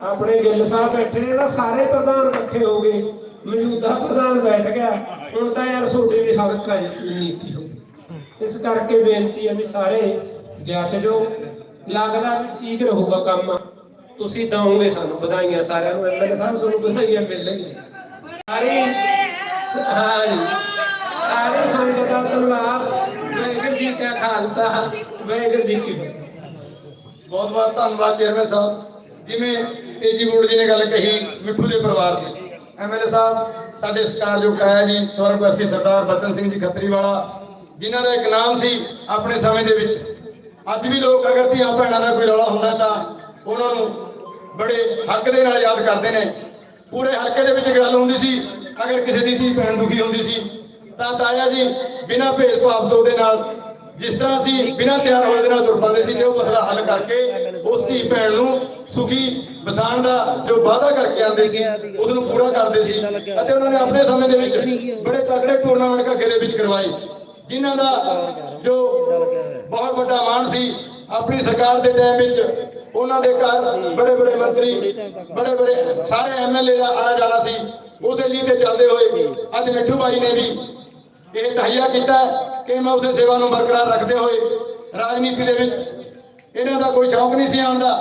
ਆਪਣੇ ਗਿੱਲ ਸਾਹਿਬ ਬੈਠੇ ਨੇ ਤਾਂ ਸਾਰੇ ਪ੍ਰਧਾਨ ਇਕੱਠੇ ਹੋ ਗਏ। ਮੌਜੂਦਾ ਪ੍ਰਧਾਨ ਬੈਠ ਗਿਆ। ਹੁਣ ਤਾਂ ਯਾਰ ਤੁਹਾਡੇ ਵੀ ਹਲਕਾ ਨੀਤੀ ਹੋ ਗਈ। ਇਸ ਕਰਕੇ ਬੇਨਤੀ ਹੈ ਵੀ ਸਾਰੇ ਜੱਜ ਜੋ ਲੱਗਦਾ ਵੀ ਠੀਕ ਰਹੂਗਾ ਕੰਮ। ਤੁਸੀਂ ਦਵੋਗੇ ਸਾਨੂੰ ਵਧਾਈਆਂ ਸਾਰਿਆਂ ਨੂੰ ਐਮਐਲਏ ਸਾਹਿਬ ਤੁਹਾਨੂੰ ਵਧਾਈਆਂ ਮਿਲਣਗੀਆਂ। ਸਾਰੇ ਹਾਂ ਜੀ। ਸਾਰੇ ਸੰਗਤ ਦਾ ਧੰਨਵਾਦ ਵਾਹਿਗੁਰੂ ਜੀ ਕਾ ਖਾਲਸਾ, ਵਾਹਿਗੁਰੂ ਜੀ ਕੀ ਫਤਿਹ। ਬਹੁਤ ਬਹੁਤ ਧੰਨਵਾਦ ਚੇਅਰਮੈਨ ਸਾਹਿਬ। ਜਿਵੇਂ ਤੇਜੀ ਬੋਰਡ ਜੀ ਨੇ ਗੱਲ ਕਹੀ, ਮਿੱਠੂ ਦੇ ਪਰਿਵਾਰ ਦੀ। ਐਮਐਲਏ ਸਾਹਿਬ, ਸਾਡੇ ਸਤਿਕਾਰਯੋਗ ਆਇਆ ਜੀ ਸਵਰਗਵਾਸੀ ਸਰਦਾਰ ਬਚਨ ਸਿੰਘ ਜੀ ਖੱਤਰੀ ਵਾਲਾ, ਜਿਨ੍ਹਾਂ ਦਾ ਇੱਕ ਨਾਮ ਸੀ ਆਪਣੇ ਸਮੇਂ ਦੇ ਵਿੱਚ। ਅੱਜ ਵੀ ਲੋਕ ਅਗਰ ਧੀਆਂ ਭੈਣਾਂ ਦਾ ਕੋਈ ਰੌਲਾ ਹੁੰਦਾ ਤਾਂ ਉਹਨਾਂ ਨੂੰ ਬੜੇ ਹੱਕ ਦੇ ਨਾਲ ਯਾਦ ਕਰਦੇ ਨੇ। ਪੂਰੇ ਹਲਕੇ ਦੇ ਵਿੱਚ ਗੱਲ ਹੁੰਦੀ ਸੀ, ਅਗਰ ਕਿਸੇ ਦੀ ਧੀ ਭੈਣ ਦੁਖੀ ਹੁੰਦੀ ਸੀ, ਤਾਂ ਤਾਇਆ ਜੀ ਬਿਨਾਂ ਭੇਦਭਾਵ ਤੋਂ ਉਹਦੇ ਨਾਲ ਜਿਸ ਤਰ੍ਹਾਂ ਸੀ ਬਿਨਾਂ ਤਿਆਰ ਹੋਏ ਦੇ ਨਾਲ ਤੁਰ ਪਾਉਂਦੇ ਸੀ ਤੇ ਉਹ ਮਸਲਾ ਹੱਲ ਕਰਕੇ ਉਸ ਧੀ ਭੈਣ ਨੂੰ ਸੁਖੀ ਵਸਾਉਣ ਦਾ ਜੋ ਵਾਅਦਾ ਕਰਕੇ ਆਉਂਦੇ ਸੀ ਉਸ ਨੂੰ ਪੂਰਾ ਕਰਦੇ ਸੀ ਅਤੇ ਉਹਨਾਂ ਨੇ ਆਪਣੇ ਸਮੇਂ ਦੇ ਵਿੱਚ ਬੜੇ ਤਕੜੇ ਟੂਰਨਾਮੈਂਟ ਘੱਗੇ ਵਿੱਚ ਕਰਵਾਏ, ਜਿਨ੍ਹਾਂ ਦਾ ਜੋ ਬਹੁਤ ਵੱਡਾ ਮਾਣ ਸੀ, ਆਪਣੀ ਸਰਕਾਰ ਦੇ ਟਾਈਮ ਵਿੱਚ ਉਹਨਾਂ ਦੇ ਘਰ ਬੜੇ ਬੜੇ ਮੰਤਰੀ, ਬੜੇ ਬੜੇ ਸਾਰੇ ਐਮਐਲਏ ਦਾ ਆਣਾ ਜਾਣਾ ਸੀ, ਉਸੇ ਲਈ ਤੇ ਚੱਲਦੇ ਹੋਏ ਅੱਜ ਮਿੱਠੂ ਬਾਈ ਨੇ ਵੀ ਇਹ ਤਹਈਆ ਕੀਤਾ ਕਿ ਮੈਂ ਉਸੇ ਸੇਵਾ ਨੂੰ ਬਰਕਰਾਰ ਰੱਖਦੇ ਹੋਏ ਰਾਜਨੀਤੀ ਦੇ ਵਿੱਚ ਇਹਨਾਂ ਦਾ ਕੋਈ ਸ਼ੌਕ ਨਹੀਂ ਸੀ ਆਉਣ ਦਾ,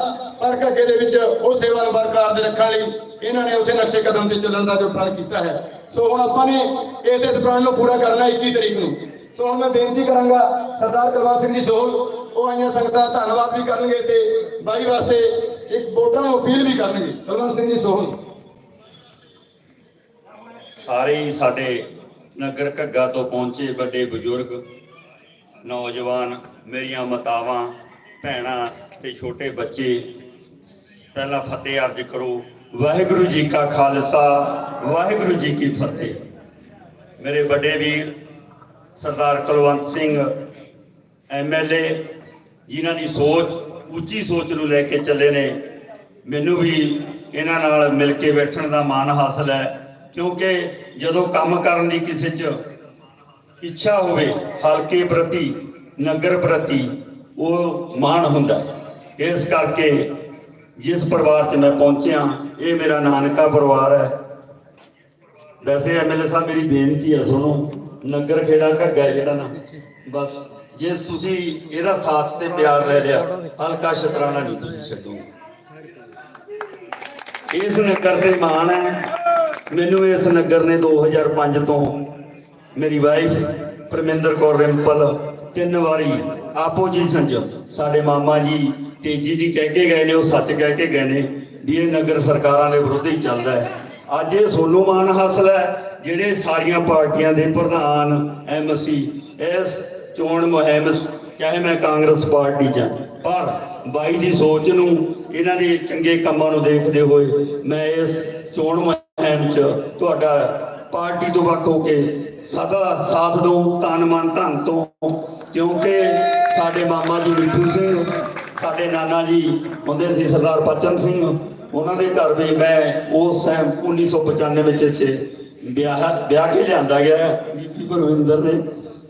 ਪਰ ਘੱਗੇ ਦੇ ਵਿੱਚ ਉਹ ਸੇਵਾ ਨੂੰ ਬਰਕਰਾਰ ਦੇ ਰੱਖਣ ਲਈ ਇਹਨਾਂ ਨੇ ਉਸੇ ਨਕਸ਼ੇ ਕਦਮ ਤੇ ਚੱਲਣ ਦਾ ਜੋ ਪ੍ਰਣ ਕੀਤਾ ਹੈ। ਸੋ ਹੁਣ ਆਪਾਂ ਨੇ ਇਸ ਦੇ ਪ੍ਰਣ ਨੂੰ ਪੂਰਾ ਕਰਨਾ 21 ਤਰੀਕ ਨੂੰ। ਸੋ ਹੁਣ ਮੈਂ ਬੇਨਤੀ ਕਰਾਂਗਾ ਸਰਦਾਰ ਕੁਲਵੰਤ ਸਿੰਘ ਜੀ ਸੋਹਲ, ਉਹ ਆਈਆਂ ਸੰਗਤਾਂ ਧੰਨਵਾਦ ਵੀ ਕਰਨਗੇ ਤੇ ਬਾਈ ਵਾਸਤੇ ਇੱਕ ਵੋਟਰਾਂ ਨੂੰ ਅਪੀਲ ਵੀ ਕਰਨਗੇ। ਕੁਲਵੰਤ ਸਿੰਘ ਜੀ ਸੋਹਲ। ਸਾਰੇ ਸਾਡੇ ਨਗਰ ਘੱਗਾ ਤੋਂ ਪਹੁੰਚੇ ਵੱਡੇ ਬਜ਼ੁਰਗ, ਨੌਜਵਾਨ, ਮੇਰੀਆਂ ਮਤਾਵਾਂ ਭੈਣਾਂ ਤੇ ਛੋਟੇ ਬੱਚੇ, ਪਹਿਲਾਂ ਫਤਿਹ ਅਰਜ ਕਰੋ। ਵਾਹਿਗੁਰੂ ਜੀ ਕਾ ਖਾਲਸਾ, ਵਾਹਿਗੁਰੂ ਜੀ ਕੀ ਫਤਿਹ। ਮੇਰੇ ਵੱਡੇ ਵੀਰ ਸਰਦਾਰ ਕੁਲਵੰਤ ਸਿੰਘ ਐਮਐਲਏ ਜਿਨ੍ਹਾਂ ਦੀ ਸੋਚ, ਉੱਚੀ ਸੋਚ ਨੂੰ ਲੈ ਕੇ ਚੱਲੇ ਨੇ, ਮੈਨੂੰ ਵੀ ਇਹਨਾਂ ਨਾਲ ਮਿਲ ਕੇ ਬੈਠਣ ਦਾ ਮਾਣ ਹਾਸਲ ਹੈ, ਕਿਉਂਕਿ ਜਦੋਂ ਕੰਮ ਕਰਨ ਦੀ ਕਿਸੇ 'ਚ ਇੱਛਾ ਹੋਵੇ, ਹਲਕੇ ਪ੍ਰਤੀ, ਨਗਰ ਪ੍ਰਤੀ ਉਹ ਮਾਣ ਹੁੰਦਾ। ਇਸ ਕਰਕੇ ਜਿਸ ਪਰਿਵਾਰ 'ਚ ਮੈਂ ਪਹੁੰਚਿਆ, ਇਹ ਮੇਰਾ ਨਾਨਕਾ ਪਰਿਵਾਰ ਹੈ। ਵੈਸੇ ਐਮਐਲਏ ਸਾਹਿਬ, ਮੇਰੀ ਬੇਨਤੀ ਹੈ, ਸੁਣੋ, ਨਗਰ ਖੇੜਾ ਘੱਗਾ ਜਿਹੜਾ ਨਾ। ਬਸ, ਜੇ ਤੁਸੀਂ ਇਹਦਾ ਸਾਥ ਤੇ ਪਿਆਰ ਲੈ ਲਿਆ, ਹਲਕਾ ਸ਼ਤਰਾਣਾ ਨਹੀਂ ਤੁਸੀਂ ਛੱਡੋ ਇਸ ਨਗਰ ਦੇ ਮਾਣ ਹੈ। ਮੈਨੂੰ ਇਸ ਨਗਰ ਨੇ 2005 ਤੋਂ ਮੇਰੀ ਵਾਈਫ ਪਰਮਿੰਦਰ ਕੌਰ ਰਿੰਪਲ ਤਿੰਨ ਵਾਰੀ ਆਪੋਜੀਸ਼ਨ ਚ ਸਾਡੇ ਮਾਮਾ ਜੀ, ਤੇਜੀ ਜੀ ਕਹਿ ਕੇ ਗਏ ਨੇ, ਉਹ ਸੱਚ ਕਹਿ ਕੇ ਗਏ ਨੇ ਵੀ ਇਹ ਨਗਰ ਸਰਕਾਰਾਂ ਦੇ ਵਿਰੁੱਧ ਹੀ ਚੱਲਦਾ ਹੈ। ਅੱਜ ਇਹ ਸੋਨੂੰ ਮਾਨ ਹਾਸਲ ਹੈ, ਜਿਹੜੇ ਸਾਰੀਆਂ ਪਾਰਟੀਆਂ ਦੇ ਪ੍ਰਧਾਨ ਐਮਸੀ ਇਸ ਚੋਣ ਮੁਹਿੰਮ ਚਾਹੇ ਮੈਂ ਕਾਂਗਰਸ ਪਾਰਟੀ 'ਚ ਪਰ ਬਾਈ ਦੀ ਸੋਚ ਨੂੰ, ਇਹਨਾਂ ਦੇ ਚੰਗੇ ਕੰਮਾਂ ਨੂੰ ਦੇਖਦੇ ਹੋਏ ਮੈਂ ਇਸ ਚੋਣ ਮੁਹਿੰਮ 'ਚ ਤੁਹਾਡਾ ਪਾਰਟੀ ਤੋਂ ਵੱਖ ਹੋ ਕੇ ਸਦਾ ਸਾਥ ਦਊਂ, ਤਨ ਮਨ ਧਨ ਤੋਂ, ਕਿਉਂਕਿ ਸਾਡੇ ਮਾਮਾ ਜੀ ਵਿਸ਼ੂ ਸਿੰਘ, ਸਾਡੇ ਨਾਨਾ ਜੀ, ਹੁੰਦੇ ਸੀ ਸਰਦਾਰ ਬਚਨ ਸਿੰਘ। ਉਹਨਾਂ ਦੇ ਘਰ ਵੀ ਮੈਂ ਉਸ ਟਾਈਮ 1995 ਵਿੱਚ ਇੱਥੇ ਵਿਆਹ ਵਿਆਹ ਕੇ ਲਿਆਂਦਾ ਗਿਆ ਬੀਬੀ ਗੁਰਵਿੰਦਰ ਨੇ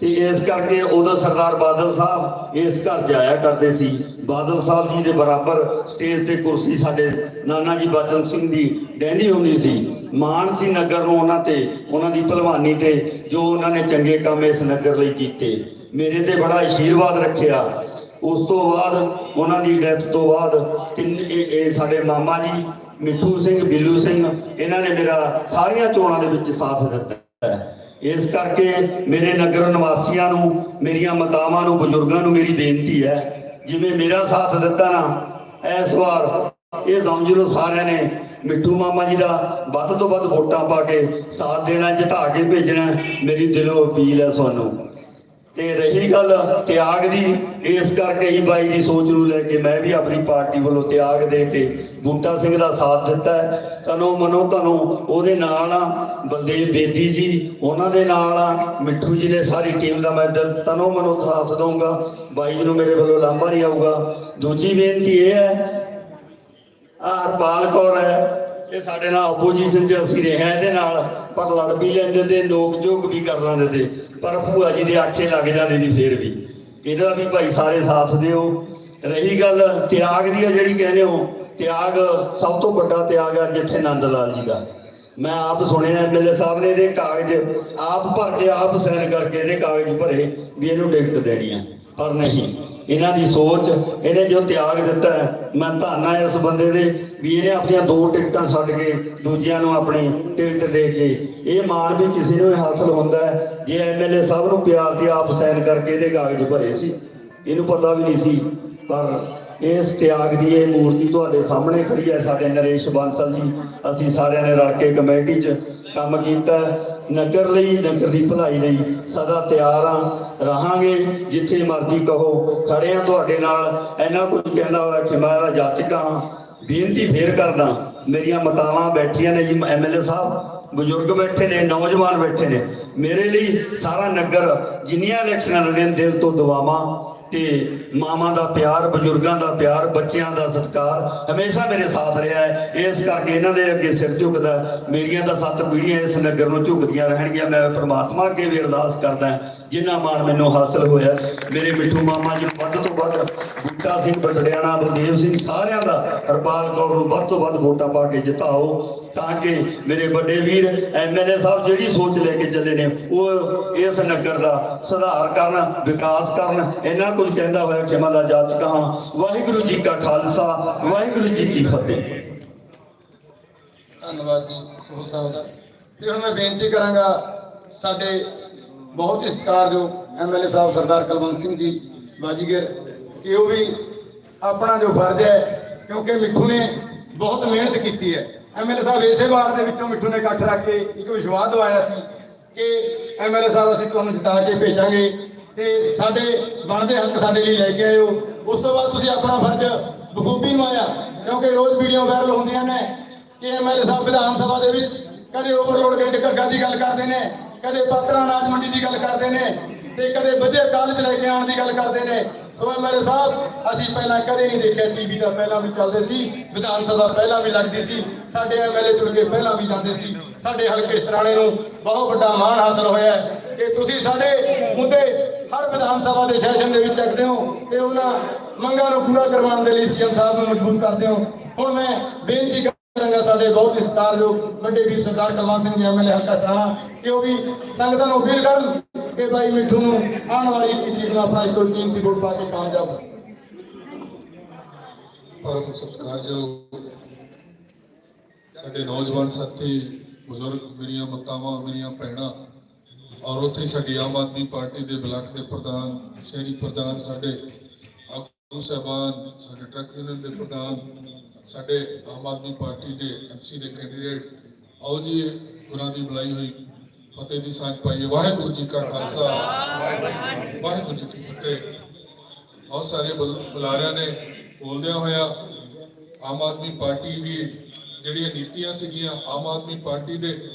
ਤੇ ਇਸ ਕਰਕੇ ਉਦੋਂ ਸਰਦਾਰ ਬਾਦਲ ਸਾਹਿਬ ਇਸ ਘਰ ਜਾਇਆ ਕਰਦੇ ਸੀ। ਬਾਦਲ ਸਾਹਿਬ ਜੀ ਦੇ ਬਰਾਬਰ ਸਟੇਜ ਤੇ ਕੁਰਸੀ ਸਾਡੇ ਨਾਨਾ ਜੀ ਬਚਨ ਸਿੰਘ ਦੀ ਡੈਂਦੀ ਹੁੰਦੀ ਸੀ। ਮਾਣ ਸੀ ਨਗਰ ਨੂੰ ਉਹਨਾਂ ਤੇ, ਉਹਨਾਂ ਦੀ ਭਲਵਾਨੀ ਤੇ, ਜੋ ਉਹਨਾਂ ਨੇ ਚੰਗੇ ਕੰਮ ਇਸ ਨਗਰ ਲਈ ਕੀਤੇ। ਮੇਰੇ ਤੇ ਬੜਾ ਆਸ਼ੀਰਵਾਦ ਰੱਖਿਆ। ਉਸ ਤੋਂ ਬਾਅਦ, ਉਹਨਾਂ ਦੀ ਡੈਥ ਤੋਂ ਬਾਅਦ, ਤਿੰਨ ਇਹ ਇਹ ਸਾਡੇ ਮਾਮਾ ਜੀ, ਮਿੱਠੂ ਸਿੰਘ, ਬਿੱਲੂ ਸਿੰਘ, ਇਹਨਾਂ ਨੇ ਮੇਰਾ ਸਾਰੀਆਂ ਚੋਣਾਂ ਦੇ ਵਿੱਚ ਸਾਥ ਦਿੱਤਾ ਹੈ। ਇਸ ਕਰਕੇ ਮੇਰੇ ਨਗਰ ਨਿਵਾਸੀਆਂ ਨੂੰ, ਮੇਰੀਆਂ ਮਾਤਾਵਾਂ ਨੂੰ, ਬਜ਼ੁਰਗਾਂ ਨੂੰ ਮੇਰੀ ਬੇਨਤੀ ਹੈ, ਜਿਵੇਂ ਮੇਰਾ ਸਾਥ ਦਿੱਤਾ ਨਾ, ਇਸ ਵਾਰ ਇਹ ਸਮਝ ਲਓ ਸਾਰਿਆਂ ਨੇ, ਮਿੱਠੂ ਮਾਮਾ ਜੀ ਦਾ ਵੱਧ ਤੋਂ ਵੱਧ ਵੋਟਾਂ ਪਾ ਕੇ ਸਾਥ ਦੇਣਾ, ਜਿਤਾ ਕੇ ਭੇਜਣਾ, ਮੇਰੀ ਦਿਲੋਂ ਅਪੀਲ ਹੈ ਤੁਹਾਨੂੰ। ਤੇ ਰਹੀ ਗੱਲ ਤਿਆਗ ਦੀ, ਇਸ ਕਰਕੇ ਹੀ ਬਾਈ ਦੀ ਸੋਚ ਨੂੰ ਲੈ ਕੇ ਮੈਂ ਵੀ ਆਪਣੀ ਪਾਰਟੀ ਵੱਲੋਂ ਤਿਆਗ ਦੇ ਕੇ ਬੂਟਾ ਸਿੰਘ ਦਾ ਸਾਥ ਦਿੱਤਾ ਹੈ। ਤਨੋ ਮਨੋ ਤੁਹਾਨੂੰ ਉਹਦੇ ਨਾਲ ਆ ਬਲਦੇਵ ਬੇਦੀ ਜੀ, ਉਹਨਾਂ ਦੇ ਨਾਲ ਆ ਮਿੱਠੂ ਜੀ ਨੇ ਸਾਰੀ ਟੀਮ ਦਾ ਮੈਂ ਦਿਲ ਤਨੋ ਮਨੋ ਸਾਥ ਦਊਂਗਾ। ਬਾਈ ਜੀ ਨੂੰ ਮੇਰੇ ਵੱਲੋਂ ਲਾਂਭਾ ਨਹੀਂ ਆਊਗਾ। ਦੂਜੀ ਬੇਨਤੀ ਇਹ ਹੈ, ਆਹ ਹਰਪਾਲ ਕੌਰ ਹੈ ਇਹ ਸਾਡੇ ਨਾਲ ਆਪੋਜੀਸ਼ਨ 'ਚ ਅਸੀਂ ਰਹੇ ਇਹਦੇ ਨਾਲ ਪਰ ਲੜ ਵੀ ਲੈਂਦੇ ਤੇ ਲੋਕ ਜੋਗ ਵੀ ਕਰ ਲੈਂਦੇ ਤੇ, ਪਰ ਭੂਆ ਜੀ ਦੇ ਆਖੇ ਲੱਗ ਜਾਂਦੇ ਸੀ ਫੇਰ ਵੀ। ਇਹਦਾ ਵੀ ਭਾਈ ਸਾਰੇ ਸਾਥ ਦਿਓ। ਰਹੀ ਗੱਲ ਤਿਆਗ ਦੀ ਆ ਜਿਹੜੀ ਕਹਿੰਦੇ ਹੋ, ਤਿਆਗ ਸਭ ਤੋਂ ਵੱਡਾ ਤਿਆਗ ਆ ਜਿੱਥੇ ਨੰਦ ਲਾਲ ਜੀ ਦਾ। ਮੈਂ ਆਪ ਸੁਣਿਆ ਐਮਐਲਏ ਸਾਹਿਬ ਨੇ ਇਹਦੇ ਕਾਗਜ਼, ਆਪ ਭਰ ਕੇ ਆਪ ਸਾਈਨ ਕਰਕੇ ਇਹਦੇ ਕਾਗਜ਼ ਭਰੇ ਵੀ ਇਹਨੂੰ ਟਿਕਟ ਦੇਣੀ ਆ। ਪਰ ਨਹੀਂ ਇਹਨਾਂ ਦੀ ਸੋਚ, ਇਹਨੇ ਜੋ ਤਿਆਗ ਦਿੱਤਾ ਹੈ, ਮੈਂ ਧੰਨਾ ਇਸ ਬੰਦੇ ਦੇ ਵੀ ਇਹਨੇ ਆਪਣੀਆਂ ਦੋ ਟਿਕਟਾਂ ਛੱਡ ਕੇ ਦੂਜਿਆਂ ਨੂੰ ਆਪਣੀ ਟਿਕਟ ਦੇ ਕੇ ਇਹ ਮਾਣ ਵੀ ਕਿਸੇ ਨੂੰ ਹੀ ਹਾਸਲ ਹੁੰਦਾ ਹੈ, ਜੇ ਐਮਐਲਏ ਸਾਹਿਬ ਨੂੰ ਪਿਆਰ ਦੀ ਆਪ ਸਾਈਨ ਕਰਕੇ ਇਹਦੇ ਕਾਗਜ਼ ਭਰੇ ਸੀ। ਇਹਨੂੰ ਪਤਾ ਵੀ ਨਹੀਂ ਸੀ, ਪਰ ਇਸ ਤਿਆਗ ਦੀ ਇਹ ਮੂਰਤੀ ਤੁਹਾਡੇ ਸਾਹਮਣੇ ਖੜੀ ਹੈ ਸਾਡੇ ਨਰੇਸ਼ ਬਾਂਸਲ ਜੀ। ਅਸੀਂ ਸਾਰਿਆਂ ਨੇ ਰਲ ਕੇ ਕਮੇਟੀ 'ਚ ਕੰਮ ਕੀਤਾ। ਨਗਰ ਲਈ, ਨਗਰ ਦੀ ਭਲਾਈ ਲਈ ਸਦਾ ਤਿਆਰ ਆ ਰਹਾਂਗੇ। ਜਿੱਥੇ ਮਰਜ਼ੀ ਕਹੋ, ਖੜੇ ਆ ਤੁਹਾਡੇ ਨਾਲ। ਇੰਨਾ ਕੁਝ ਕਹਿੰਦਾ ਹੋਇਆ ਕਿ ਮੈਂ ਤਾਂ ਹਾਂ। ਬੇਨਤੀ ਫੇਰ ਕਰਦਾ, ਮੇਰੀਆਂ ਮਤਾਵਾਂ ਬੈਠੀਆਂ ਨੇ ਜੀ ਐਮਐਲਏ ਸਾਹਿਬ। ਬਜ਼ੁਰਗ ਬੈਠੇ ਨੇ, ਨੌਜਵਾਨ ਬੈਠੇ ਨੇ। ਮੇਰੇ ਲਈ ਸਾਰਾ ਨਗਰ ਜਿੰਨੀਆਂ ਇਲੈਕਸ਼ਨਾਂ ਲੜੀਆਂ ਦਿਲ ਤੋਂ ਦੁਆਵਾਂ ਤੇ ਮਾਵਾਂ ਦਾ ਪਿਆਰ, ਬਜ਼ੁਰਗਾਂ ਦਾ ਪਿਆਰ, ਬੱਚਿਆਂ ਦਾ ਸਤਿਕਾਰ ਹਮੇਸ਼ਾ ਮੇਰੇ ਸਾਥ ਰਿਹਾ ਹੈ। ਇਸ ਕਰਕੇ ਇਹਨਾਂ ਦੇ ਅੱਗੇ ਸਿਰ ਝੁਕਦਾ, ਮੇਰੀਆਂ ਤਾਂ ਸੱਤ ਪੀੜ੍ਹੀਆਂ ਇਸ ਨਗਰ ਨੂੰ ਝੁਕਦੀਆਂ ਰਹਿਣਗੀਆਂ। ਮੈਂ ਪ੍ਰਮਾਤਮਾ ਅੱਗੇ ਵੀ ਅਰਦਾਸ ਕਰਦਾ ਜਿੰਨਾ ਮਾਣ ਮੈਨੂੰ ਹਾਸਲ ਹੋਇਆ, ਮੇਰੇ ਮਿੱਠੂ ਮਾਮਾ ਜੀ ਵੱਧ ਤੋਂ ਵੱਧ ਬੂਟਾ ਸਿੰਘ ਬਟੜਿਆਣਾ ਬਲਦੇਵ ਸਿੰਘ ਸਾਰਿਆਂ ਦਾ ਹਰਪਾਲ ਕੌਰ ਨੂੰ ਵੱਧ ਤੋਂ ਵੱਧ ਵੋਟਾਂ ਪਾ ਕੇ ਜਿਤਾਓ, ਤਾਂ ਕਿ ਮੇਰੇ ਵੱਡੇ ਵੀਰ ਐਮਐਲਏ ਸਾਹਿਬ ਜਿਹੜੀ ਸੋਚ ਲੈ ਕੇ ਚੱਲੇ ਨੇ, ਉਹ ਇਸ ਨਗਰ ਦਾ ਸੁਧਾਰ ਕਰਨ, ਵਿਕਾਸ ਕਰਨ, ਇਹਨਾਂ ਕੁਝ ਕਹਿੰਦਾ ਹੋਇਆ ਖਿਮਾ ਦਾ ਜਾਚਕ ਹਾਂ। ਵਾਹਿਗੁਰੂ ਜੀ ਕਾ ਖਾਲਸਾ, ਵਾਹਿਗੁਰੂ ਜੀ ਕੀ ਫਤਿਹ। ਧੰਨਵਾਦ ਜੀ ਸੋਹ ਸਾਹਿਬ ਦਾ। ਤੇ ਹੁਣ ਮੈਂ ਬੇਨਤੀ ਕਰਾਂਗਾ ਸਾਡੇ ਬਹੁਤ ਹੀ ਸਤਿਕਾਰਯੋਗ ਐਮਐਲਏ ਸਾਹਿਬ ਸਰਦਾਰ ਕੁਲਵੰਤ ਸਿੰਘ ਜੀ ਬਾਜੀਗਰ ਕਿ ਉਹ ਵੀ ਆਪਣਾ ਜੋ ਫਰਜ਼ ਹੈ, ਕਿਉਂਕਿ ਮਿੱਠੂ ਨੇ ਬਹੁਤ ਮਿਹਨਤ ਕੀਤੀ ਹੈ। ਐਮਐਲਏ ਸਾਹਿਬ ਇਸੇ ਵਾਰ ਦੇ ਵਿੱਚੋਂ ਮਿੱਠੂ ਨੇ ਇਕੱਠ ਰੱਖ ਕੇ ਇੱਕ ਵਿਸ਼ਵਾਸ ਦਵਾਇਆ ਸੀ ਕਿ ਐਮਐਲਏ ਸਾਹਿਬ ਅਸੀਂ ਤੁਹਾਨੂੰ ਜਿਤਾ ਕੇ ਭੇਜਾਂਗੇ ਤੇ ਸਾਡੇ ਬਣਦੇ ਹੱਕ ਸਾਡੇ ਲਈ ਲੈ ਕੇ ਆਇਓ। ਉਸ ਤੋਂ ਬਾਅਦ ਤੁਸੀਂ ਆਪਣਾ ਫਰਜ਼ ਬਖੂਬੀ ਨਿਭਾਇਆ, ਕਿਉਂਕਿ ਰੋਜ਼ ਵੀਡੀਓ ਵਾਇਰਲ ਹੁੰਦੀਆਂ ਨੇ ਕਿ ਐਮਐਲਏ ਸਾਹਿਬ ਵਿਧਾਨ ਸਭਾ ਦੇ ਵਿੱਚ ਕਦੇ ਓਵਰਲੋਡ ਗ੍ਰਿਡ ਘੱਗਾ ਦੀ ਗੱਲ ਕਰਦੇ ਨੇ ਕਦੇ ਪਾਤਰਾ ਅਨਾਜ ਮੰਡੀ ਦੀ ਗੱਲ ਕਰਦੇ ਨੇ ਤੇ ਕਦੇ ਵਧੀਆ ਕਾਲਜ ਲੈ ਕੇ ਆਉਣ ਦੀ ਗੱਲ ਕਰਦੇ ਨੇ। ਸੋ ਐਮਐਲਏ ਸਾਹਿਬ, ਅਸੀਂ ਪਹਿਲਾਂ ਕਦੇ ਨਹੀਂ ਦੇਖਿਆ ਟੀਵੀ ਦਾ, ਪਹਿਲਾਂ ਵੀ ਚੱਲਦੇ ਸੀ। ਵਿਧਾਨ ਸਭਾ ਪਹਿਲਾਂ ਵੀ ਲੱਗਦੀ ਸੀ। ਸਾਡੇ ਐਮਐਲਏ ਚੁਣ ਕੇ ਪਹਿਲਾਂ ਵੀ ਜਾਂਦੇ ਸੀ। ਸਾਡੇ ਹਲਕੇ ਸਤਰਾਣੇ ਨੂੰ ਬਹੁਤ ਵੱਡਾ ਮਾਣ ਹਾਸਲ ਹੋਇਆ ਕਿ ਤੁਸੀਂ ਸਾਡੇ ਮੁੱਦੇ ਹਰ ਵਿਧਾਨ ਸਭਾ ਦੇ ਸੈਸ਼ਨ ਦੇ ਵਿੱਚ ਚੱਕਦੇ ਹੋ ਤੇ ਉਹਨਾਂ ਮੰਗਾਂ ਨੂੰ ਪੂਰਾ ਕਰਵਾਉਣ ਦੇ ਲਈ ਸੀਐਮ ਸਾਹਿਬ ਨੂੰ ਮਜ਼ਬੂਤ ਕਰਦੇ ਹੋ। ਹੁਣ ਮੈਂ ਬੇਨਤੀ ਕਰਾਂਗਾ ਸਾਡੇ ਬਹੁਤ ਹੀ ਸਤਿਕਾਰਯੋਗ ਵੱਡੇ ਵੀਰ ਸਰਦਾਰ ਕਲਵੰਤ ਸਿੰਘ ਜੀ ਐਮਐਲਏ ਹਲਕਾ ਸਰਾਣਾ ਕਿ ਉਹ ਵੀ ਸੰਗਤਾਂ ਨੂੰ ਅਪੀਲ ਕਰਨ ਕਿ ਭਾਈ ਮਿੱਠੂ ਨੂੰ ਆਉਣ ਵਾਲੀ 21 ਨੂੰ ਆਪਣਾ ਕੋਈ ਕੀਮਤੀ ਵੋਟ ਪਾ ਕੇ ਕਾਮਯਾਬ ਪਰਮ ਸਤਿਕਾਰਯੋਗ ਸਾਡੇ ਨੌਜਵਾਨ ਸਾਥੀ, ਬਜ਼ੁਰਗ, ਮੇਰੀਆਂ ਮਾਤਾਵਾਂ, ਮੇਰੀਆਂ ਭੈਣਾਂ ਔਰ ਉੱਥੇ ਸਾਡੀ ਆਮ ਆਦਮੀ ਪਾਰਟੀ ਦੇ ਬਲਾਕ ਦੇ ਪ੍ਰਧਾਨ, ਸ਼ਹਿਰੀ ਪ੍ਰਧਾਨ ਸਾਡੇ ਆਗੂ ਸਾਹਿਬਾਨ, ਸਾਡੇ ਟਰੱਕ ਯੂਨੀਅਨ ਦੇ ਪ੍ਰਧਾਨ ਸਾਡੇ ਆਮ ਆਦਮੀ ਪਾਰਟੀ ਦੇ ਐਮਸੀ ਦੇ ਕੈਂਡੀਡੇਟ ਆਓ ਜੀ, ਗੁਰਾਂ ਦੀ ਬੁਲਾਈ ਹੋਈ, ਫਤਿਹ ਦੀ ਸਾਂਝ ਪਾਈਏ। ਵਾਹਿਗੁਰੂ ਜੀ ਕਾ ਖਾਲਸਾ। ਵਾਹਿਗੁਰੂ ਜੀ ਕੀ ਫਤਿਹ। ਬਹੁਤ ਸਾਰੇ ਬੁਲ- ਬੁਲਾਰਿਆਂ ਨੇ ਬੋਲਦਿਆਂ ਹੋਇਆ ਆਮ ਆਦਮੀ ਪਾਰਟੀ ਦੀ ਜਿਹੜੀਆਂ ਨੀਤੀਆਂ ਸੀਗੀਆਂ, ਆਮ ਆਦਮੀ ਪਾਰਟੀ ਦੇ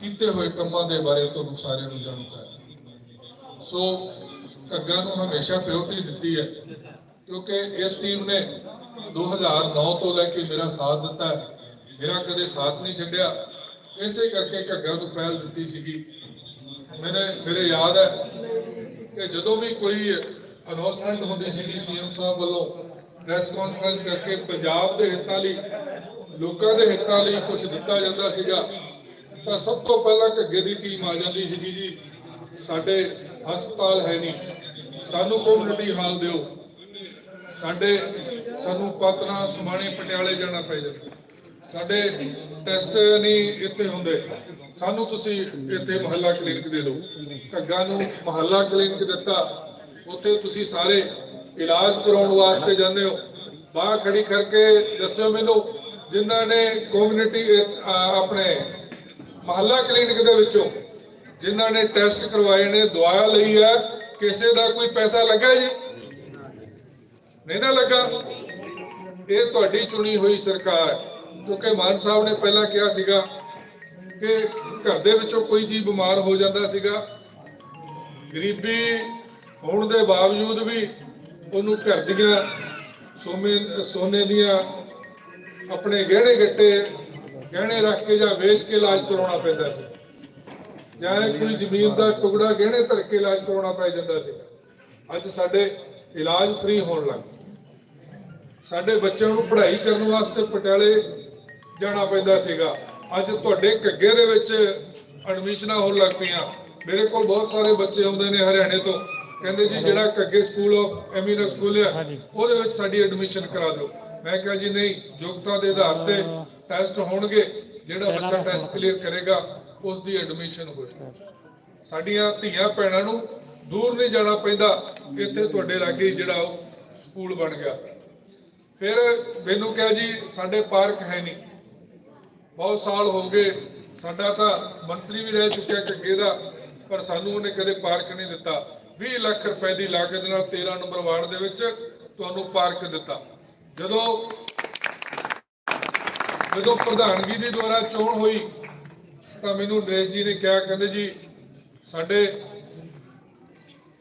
ਕੀਤੇ ਹੋਏ ਕੰਮਾਂ ਦੇ ਬਾਰੇ ਤੁਹਾਨੂੰ ਸਾਰਿਆਂ ਨੂੰ ਜਾਣੂ ਕਰਾਇਆ ਸੋ ਘੱਗਾ ਨੂੰ ਹਮੇਸ਼ਾ ਪ੍ਰਾਇੋਰਟੀ ਦਿੱਤੀ ਹੈ। ਕਿਉਂਕਿ ਇਸ ਟੀਮ ਨੇ 2009 ਤੋਂ ਲੈ ਕੇ ਮੇਰਾ ਸਾਥ ਦਿੱਤਾ ਮੇਰਾ ਕਦੇ ਸਾਥ ਨਹੀਂ ਛੱਡਿਆ। ਇਸੇ ਕਰਕੇ ਘੱਗਾ ਨੂੰ ਪਹਿਲ ਦਿੱਤੀ ਸੀਗੀ। ਮੇਰੇ ਮੇਰੇ ਯਾਦ ਹੈ ਕਿ ਜਦੋਂ ਵੀ ਕੋਈ ਅਨਾਉਂਸਮੈਂਟ ਹੁੰਦੀ ਸੀਗੀ ਸੀਐਮ ਸਾਹਿਬ ਵੱਲੋਂ ਪ੍ਰੈਸ ਕਾਨਫਰੰਸ ਕਰਕੇ ਪੰਜਾਬ ਦੇ ਹਿੱਤਾਂ ਲਈ, ਲੋਕਾਂ ਦੇ ਹਿੱਤਾਂ ਲਈ ਕੁਝ ਦਿੱਤਾ ਜਾਂਦਾ ਸੀਗਾ, ਤਾਂ ਸਭ ਤੋਂ ਪਹਿਲਾਂ ਘੱਗੇ ਦੀ ਟੀਮ ਆ ਜਾਂਦੀ ਸੀਗੀ ਜੀ। ਸਾਡੇ ਹਸਪਤਾਲ ਹੈ ਨਹੀਂ। ਸਾਨੂੰ ਕਮਿਊਨਿਟੀ ਹਾਲ ਦਿਓ? ਸਾਡੇ ਸਾਨੂੰ ਪਤਨਾ ਸਮਾਣੇ ਪਟਿਆਲੇ ਜਾਣਾ ਪੈ ਜਾਂਦਾ। ਸਾਡੇ ਟੈਸਟ ਨਹੀਂ ਇੱਥੇ ਹੁੰਦੇ। ਸਾਨੂੰ ਤੁਸੀਂ ਇੱਥੇ ਮਹੱਲਾ ਕਲੀਨਿਕ ਦੇ ਦਿਓ। ਘੱਗਾ ਨੂੰ ਮਹੱਲਾ ਕਲੀਨਿਕ ਦਿੱਤਾ। ਉੱਥੇ ਤੁਸੀਂ ਸਾਰੇ ਇਲਾਜ ਕਰਾਉਣ ਵਾਸਤੇ ਜਾਂਦੇ ਹੋ। ਬਾਹ ਖੜੀ ਕਰਕੇ ਦੱਸਿਓ ਮੈਨੂੰ, ਜਿਨ੍ਹਾਂ ਨੇ ਕਮਿਊਨਿਟੀ ਆਪਣੇ ਮਹੱਲਾ ਕਲੀਨਿਕ ਦੇ ਵਿੱਚੋਂ ਜਿਨ੍ਹਾਂ ਨੇ ਟੈਸਟ ਕਰਵਾਏ ਨੇ ਦਵਾਈ ਲਈ ਹੈ। ਕਿਸੇ ਦਾ ਕੋਈ ਪੈਸਾ ਲੱਗਾ ਜੀ? ਨਹੀਂ ਨਾ ਲੱਗਾ। ਇਹ ਤੁਹਾਡੀ ਚੁਣੀ ਹੋਈ ਸਰਕਾਰ, ਕਿਉਂਕਿ ਮਾਨ ਸਾਹਿਬ ਨੇ ਪਹਿਲਾਂ ਕਿਹਾ ਸੀਗਾ ਕਿ ਘਰ ਦੇ ਵਿੱਚੋਂ ਕੋਈ ਜੀ ਬਿਮਾਰ ਹੋ ਜਾਂਦਾ ਸੀਗਾ। ਗਰੀਬੀ ਹੋਣ ਦੇ ਬਾਵਜੂਦ ਵੀ ਉਹਨੂੰ ਘਰ ਦੀਆਂ ਸੋਮੇ, ਸੋਨੇ ਦੀਆਂ ਆਪਣੇ ਗਹਿਣੇ ਗੱਟੇ, ਗਹਿਣੇ ਰੱਖ ਕੇ ਜਾਂ ਵੇਚ ਕੇ ਇਲਾਜ ਕਰਾਉਣਾ ਪੈਂਦਾ ਸੀ। ਜਾਂ ਕੋਈ ਜ਼ਮੀਨ ਦਾ ਟੁਕੜਾ ਗਹਿਣੇ ਧਰ ਕੇ ਇਲਾਜ ਕਰਾਉਣਾ ਪੈ ਜਾਂਦਾ ਸੀ। ਅੱਜ ਸਾਡੇ ਇਲਾਜ ਫ੍ਰੀ ਹੋਣ ਲੱਗ ਸਾਡੇ ਬੱਚਿਆਂ ਨੂੰ ਪੜ੍ਹਾਈ ਕਰਨ ਵਾਸਤੇ ਪਟਿਆਲੇ ਜਾਣਾ ਪੈਂਦਾ ਸੀਗਾ। ਅੱਜ ਤੁਹਾਡੇ ਘੱਗੇ ਦੇ ਵਿੱਚ ਐਡਮਿਸ਼ਨਾਂ ਹੋਣ ਲੱਗ ਪਈਆਂ। ਮੇਰੇ ਕੋਲ ਬਹੁਤ ਸਾਰੇ ਬੱਚੇ ਆਉਂਦੇ ਨੇ ਹਰਿਆਣੇ ਤੋਂ। ਕਹਿੰਦੇ ਜੀ ਜਿਹੜਾ ਘੱਗੇ ਸਕੂਲ ਆਫ ਐਮੀਨਸ ਸਕੂਲ ਹੈ ਉਹਦੇ ਵਿੱਚ ਸਾਡੀ ਐਡਮਿਸ਼ਨ ਕਰਾ ਦਿਓ। ਮੈਂ ਕਿਹਾ ਜੀ ਨਹੀਂ ਯੋਗਤਾ ਦੇ ਆਧਾਰ ਤੇ ਟੈਸਟ ਹੋਣਗੇ। ਜਿਹੜਾ ਬੱਚਾ ਟੈਸਟ ਕਲੀਅਰ ਕਰੇਗਾ ਉਸ ਦੀ ਐਡਮਿਸ਼ਨ ਹੋਏਗੀ ਸਾਡੀਆਂ ਧੀਆਂ ਭੈਣਾਂ ਨੂੰ ਦੂਰ ਨਹੀਂ ਜਾਣਾ ਪੈਂਦਾ। ਇੱਥੇ ਤੁਹਾਡੇ ਲਾਗੇ ਜਿਹੜਾ ਸਕੂਲ ਬਣ ਗਿਆ। ਫਿਰ ਮੈਨੂੰ ਕਿਹਾ ਜੀ, ਸਾਡੇ ਪਾਰਕ ਹੈ ਨਹੀਂ। ਬਹੁਤ ਸਾਲ ਹੋ ਗਏ, ਸਾਡਾ ਤਾਂ ਮੰਤਰੀ ਵੀ ਰਹਿ ਚੁੱਕਿਆ ਘੱਗੇ ਦਾ, ਪਰ ਸਾਨੂੰ ਉਹਨੇ ਕਦੇ ਪਾਰਕ ਨਹੀਂ ਦਿੱਤਾ। 20 ਲੱਖ ਰੁਪਏ ਦੀ ਲਾਗਤ ਨਾਲ 13 ਨੰਬਰ ਵਾਰਡ ਦੇ ਵਿੱਚ ਤੁਹਾਨੂੰ ਪਾਰਕ ਦਿੱਤਾ। ਜਦੋਂ ਜਦੋਂ ਪ੍ਰਧਾਨਗੀ ਦੇ ਦੁਆਰਾ ਚੋਣ ਹੋਈ, ਤਾਂ ਮੈਨੂੰ ਨਰੇਸ਼ ਜੀ ਨੇ ਕਿਹਾ, ਕਹਿੰਦੇ ਜੀ, ਸਾਡੇ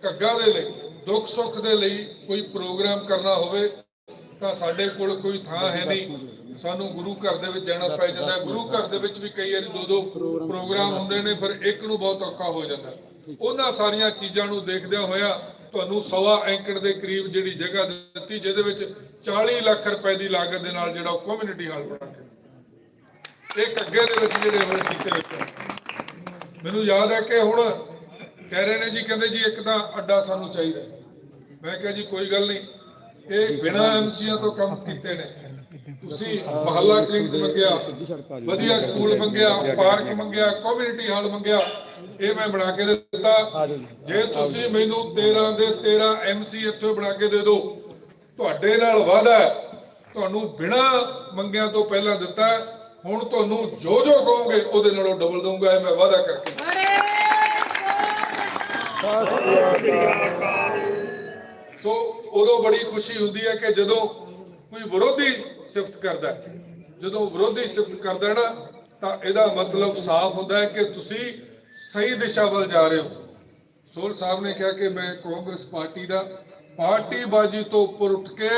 ਘੱਗਾ ਦੇ ਲਈ, ਦੁੱਖ ਸੁੱਖ ਦੇ ਲਈ ਕੋਈ ਪ੍ਰੋਗਰਾਮ ਕਰਨਾ ਹੋਵੇ ਤਾਂ ਸਾਡੇ ਕੋਲ ਕੋਈ ਥਾਂ ਹੈ ਨਹੀਂ। ਸਾਨੂੰ ਗੁਰੂ ਘਰ ਦੇ ਵਿੱਚ ਜਾਣਾ ਪੈ ਜਾਂਦਾ ਗੁਰੂ ਘਰ ਦੇ ਵਿੱਚ ਵੀ ਕਈ ਵਾਰੀ ਦੋ ਦੋ ਪ੍ਰੋਗਰਾਮ ਹੁੰਦੇ ਨੇ, ਫਿਰ ਇੱਕ ਨੂੰ ਬਹੁਤ ਔਖਾ ਹੋ ਜਾਂਦਾ ਉਹਨਾਂ ਸਾਰੀਆਂ ਚੀਜ਼ਾਂ ਨੂੰ ਦੇਖਦਿਆਂ ਹੋਇਆ ਤੁਹਾਨੂੰ ਸਵਾ ਏਕੜ ਦੇ ਕਰੀਬ ਜਿਹੜੀ ਜਗ੍ਹਾ ਦਿੱਤੀ, ਜਿਹਦੇ ਵਿੱਚ 40 ਲੱਖ ਰੁਪਏ ਦੀ ਲਾਗਤ ਦੇ ਨਾਲ ਜਿਹੜਾ ਕਮਿਊਨਿਟੀ ਹਾਲ ਬਣਾ ਕੇ ਇਹ ਅੱਗੇ ਦੇ ਵਿੱਚ ਜਿਹੜੇ ਹੋਏ ਕੀਤੇ ਮੈਨੂੰ ਯਾਦ ਹੈ ਕਿ ਹੁਣ ਕਹਿ ਰਹੇ ਨੇ ਜੀ, ਕਹਿੰਦੇ ਜੀ ਇੱਕ ਤਾਂ ਅੱਡਾ ਸਾਨੂੰ ਚਾਹੀਦਾ ਮੈਂ ਕਿਹਾ ਜੀ, ਕੋਈ ਗੱਲ ਨਹੀਂ। ਇਹ ਬਿਨਾਂ ਐਮਸੀਆਂ ਤੋਂ ਕੰਮ ਕੀਤੇ ਨੇ। ਤੁਸੀਂ ਮਹੱਲਾ ਕਲੀਨਿਕ ਮੰਗਿਆ ਵਧੀਆ ਸਕੂਲ ਮੰਗਿਆ ਪਾਰਕ ਮੰਗਿਆ ਕਮਿਊਨਿਟੀ ਹਾਲ ਮੰਗਿਆ ਇਹ ਮੈਂ ਬਣਾ ਕੇ ਦਿੱਤਾ। ਜੇ ਤੁਸੀਂ ਮੈਨੂੰ 13 ਦੇ 13 ਐਮਸੀ ਇੱਥੇ ਬਣਾ ਕੇ ਦੇ ਦਿਓ ਤੁਹਾਡੇ ਨਾਲ ਵਾਅਦਾ ਤੁਹਾਨੂੰ ਬਿਨਾਂ ਮੰਗਿਆਂ ਤੋਂ ਪਹਿਲਾਂ ਦਿੱਤਾ। ਹੁਣ ਤੁਹਾਨੂੰ ਜੋ ਜੋ ਕਹੋਗੇ ਉਹਦੇ ਨਾਲੋਂ ਡਬਲ ਦਊਂਗਾ ਇਹ ਮੈਂ ਵਾਅਦਾ ਕਰਕੇ ਸੋ ਉਦੋਂ ਬੜੀ ਖੁਸ਼ੀ ਹੁੰਦੀ ਹੈ ਕਿ ਜਦੋਂ ਕੋਈ ਵਿਰੋਧੀ ਸਿਫਤ ਕਰਦਾ ਜਦੋਂ ਵਿਰੋਧੀ ਸਿਫਤ ਕਰਦਾ ਹੈ ਨਾ, ਤਾਂ ਇਹਦਾ ਮਤਲਬ ਸਾਫ਼ ਹੁੰਦਾ ਹੈ ਕਿ ਤੁਸੀਂ ਸਹੀ ਦਿਸ਼ਾ ਵੱਲ ਜਾ ਰਹੇ ਹੋ। ਸੋਲ ਸਾਹਿਬ ਨੇ ਕਿਹਾ ਕਿ ਮੈਂ ਕਾਂਗਰਸ ਪਾਰਟੀ ਦਾ ਪਾਰਟੀ ਬਾਜੀ ਤੋਂ ਉੱਪਰ ਉੱਠ ਕੇ